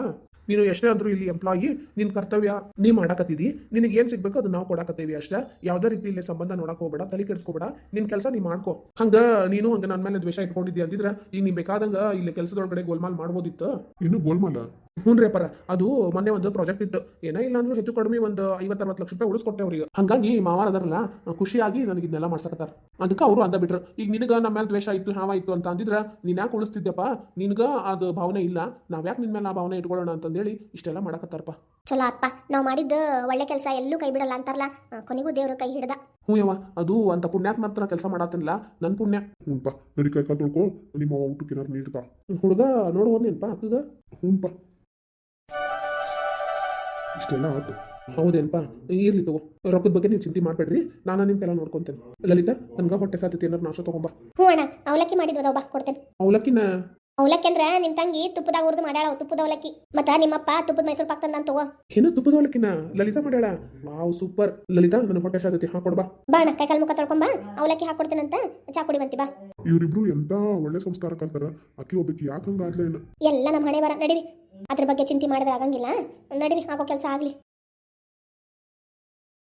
ನೀನು ಎಷ್ಟೇ ಆದ್ರೂ ಇಲ್ಲಿ ಎಂಪ್ಲಾಯಿ ನಿನ್ನ ಕರ್ತವ್ಯ ನೀ ಮಾಡಕತ್ತಿದಿ, ನಿನಗೆ ಏನು ಸಿಗ್ಬೇಕು ಅದು ನಾವು ಕೊಡಕತ್ತೀವಿ ಅಷ್ಟೇ. ಯಾವುದೇ ರೀತಿ ಇಲ್ಲಿ ಸಂಬಂಧ ನೋಡಕ್ ಹೋಗ್ಬೇಡ, ತಲೆ ಕೆಡಿಸ್ಕೋಬೇಡ ನಿನ್ನ ಕೆಲಸ ನೀ ಮಾಡ್ಕೋ. ಹಂಗ ನೀನು ಹಂಗ ನನ್ನ ಮೇಲೆ ದ್ವೇಷ ಇಟ್ಕೊಂಡಿದ್ದಿ ಅಂತಿದ್ರೆ, ಈಗ ನೀ ಬೇಕಾದಂಗ ಇಲ್ಲಿ ಕೆಲಸದೊಳಗಡೆ ಗೋಲ್ಮಾಲ್ ಮಾಡ್ಬೋದಿತ್ತು? ಇನ್ನು ಗೋಲ್ಮಾಲ? ಹ್ಞೂ ರೀ ಅಪ್ಪರ. ಅದು ಮೊನ್ನೆ ಒಂದು ಪ್ರಾಜೆಕ್ಟ್ ಇತ್ತು. ಏನೇ ಇಲ್ಲ ಅಂದ್ರೂ ಹೆಚ್ಚು ಕಡಿಮೆ ಒಂದು ಐವತ್ತರವತ್ತು ಲಕ್ಷ ರೂಪಾಯಿ ಉಳಿಸ್ಕೊಟ್ಟೆ ಅವ್ರಿಗೆ. ಹಂಗಾಗಿ ಮಾವಾರ ಅದಾರಲ್ಲ ಖುಷಿಯಾಗಿ ನನಗೆ ಇದನ್ನೆಲ್ಲ ಮಾಡ್ಸಕತ್ತಾರ. ಅದಕ್ಕೆ ಅವರು ಅಂದ ಬಿಟ್ರು. ಈಗ ನಿನಗೆ ನಮ್ಮ ಮೇಲೆ ದ್ವೇಷ ಇತ್ತು ಹಾವ ಇತ್ತು ಅಂತ ಅಂದಿದ್ರೆ ನೀನು ಯಾಕೆ ಉಳಿಸ್ತಿದ್ದೆಪ್ಪ ನಿನ್ಗೆ ಅದು ಭಾವನೆ ಇಲ್ಲ. ನಾವು ಯಾಕೆ ನಿನ್ನ ಮೇಲೆ ಆ ಭಾವನೆ ಇಟ್ಕೊಳ್ಳೋಣ ಅಂತಂದೇಳಿ ಇಷ್ಟೆಲ್ಲ ಮಾಡಕತ್ತಾರಪ್ಪ. ಚಲೋ ಅಪ್ಪ ನಾವು ಮಾಡಿದ್ದು ಒಳ್ಳೆ ಕೆಲಸ ಎಲ್ಲೂ ಕೈ ಬಿಡಲ್ಲ ಅಂತಾರಲ್ಲ ಕೊನೆಗೂ ದೇವರು ಕೈ ಹಿಡ್ದ. ಹ್ಞೂ ಯವ್ವ. ಅದು ಅಂತ ಪುಣ್ಯಾತ್ಮ ಹತ್ರ ಕೆಲಸ ಮಾಡತ್ತಿಲ್ಲ ನನ್ನ ಪುಣ್ಯ. ಹ್ಞೂಪ್ಪ ನಡಿ ಕೈ ಕಾಲ್ ತೊಳ್ಕೊ. ನಿಮ್ಮ ಊಟಕ್ಕೆ ಏನಾರು ನೀಡ್ತಾ ಹುಡುಗ ನೋಡುವಂದೇನಪ್ಪ ಅಕ್ಕಗ ಹ್ಞೂನ್ಪ ಇಷ್ಟೆಲ್ಲ ಆಯ್ತು. ಹೌದೇನಪ್ಪ? ಇರ್ಲಿ ತಗೋ. ರೊಕ್ಕದ ಬಗ್ಗೆ ನೀವು ಚಿಂತೆ ಮಾಡಬೇಡ್ರಿ. ನಾನು ನಿಮ್ಗೆಲ್ಲ ನೋಡ್ಕೊಂತೇನೆ. ಲಲಿತಾ ನನ್ಗೆ ಹೊಟ್ಟೆ ಸಾಧ್ಯತೆ ಏನಾರು ನಾಶ ತಗೊಂಬ. ಹ್ಞೂ ಅಣ್ಣ ಅವಲಕ್ಕಿ ಮಾಡಿದ್ವದವ ಬಾ ಕೊಡ್ತೇನೆ. ಅವಲಕ್ಕಿನ? ಅವಲಕ್ಕಿ ಅಂದ್ರ ನಿಮ್ ತಂಗಿ ತುಪ್ಪದಾಗ ಹುರಿದು ಮಾಡ್ಯಾಳ ತುಪ್ಪದ ಅವಲಕ್ಕಿ. ಮತ್ತ ನಿಮ್ಮಪ್ಪ ತುಪ್ಪದ ಮೈಸೂರು ಪಾಕ್ ತಂದ ತಗೋ. ಏನು ತುಪ್ಪದ ಅವಲಕ್ಕಿನ? ಲಲಿತಾ ಮಾಡ್ಯಾಳ? ವಾವ್ ಸೂಪರ್ ಲಲಿತಾ ನನ್ನ ಹೊಟ್ಟೆ ಸಾಧ್ಯತೆ ಹಾಕೊಡ್ಬಾ ಬಾ. ಅಣ್ಣ ಕೈ ಕಾಲು ಮುಖ ತೊಳ್ಕೊಂಬಾ ಅವಲಕ್ಕಿ ಹಾಕೊಡ್ತೀನಂತ ಚಾ ಕುಡಿವಂತಿ ಬಾ. ಇವರಿಬ್ರು ಎಂತ ಒಳ್ಳೆ ಸಂಸ್ಕಾರ ಕಲ್ತಾರ? ಅಕ್ಕಿ ಒಬ್ಬಕ್ಕೆ ಯಾಕೆ ಹಂಗಾದ್ಲ ಏನು ಎಲ್ಲ ನಮ್ಮ ಹಣೆ ಬರ ನಡೀರಿ. ಅದ್ರ ಬಗ್ಗೆ ಚಿಂತೆ ಮಾಡಿದ್ರೆ ಆಗಂಗಿಲ್ಲ. ನಡೀರಿ ಆಗೋ ಕೆಲಸ ಆಗ್ಲಿ.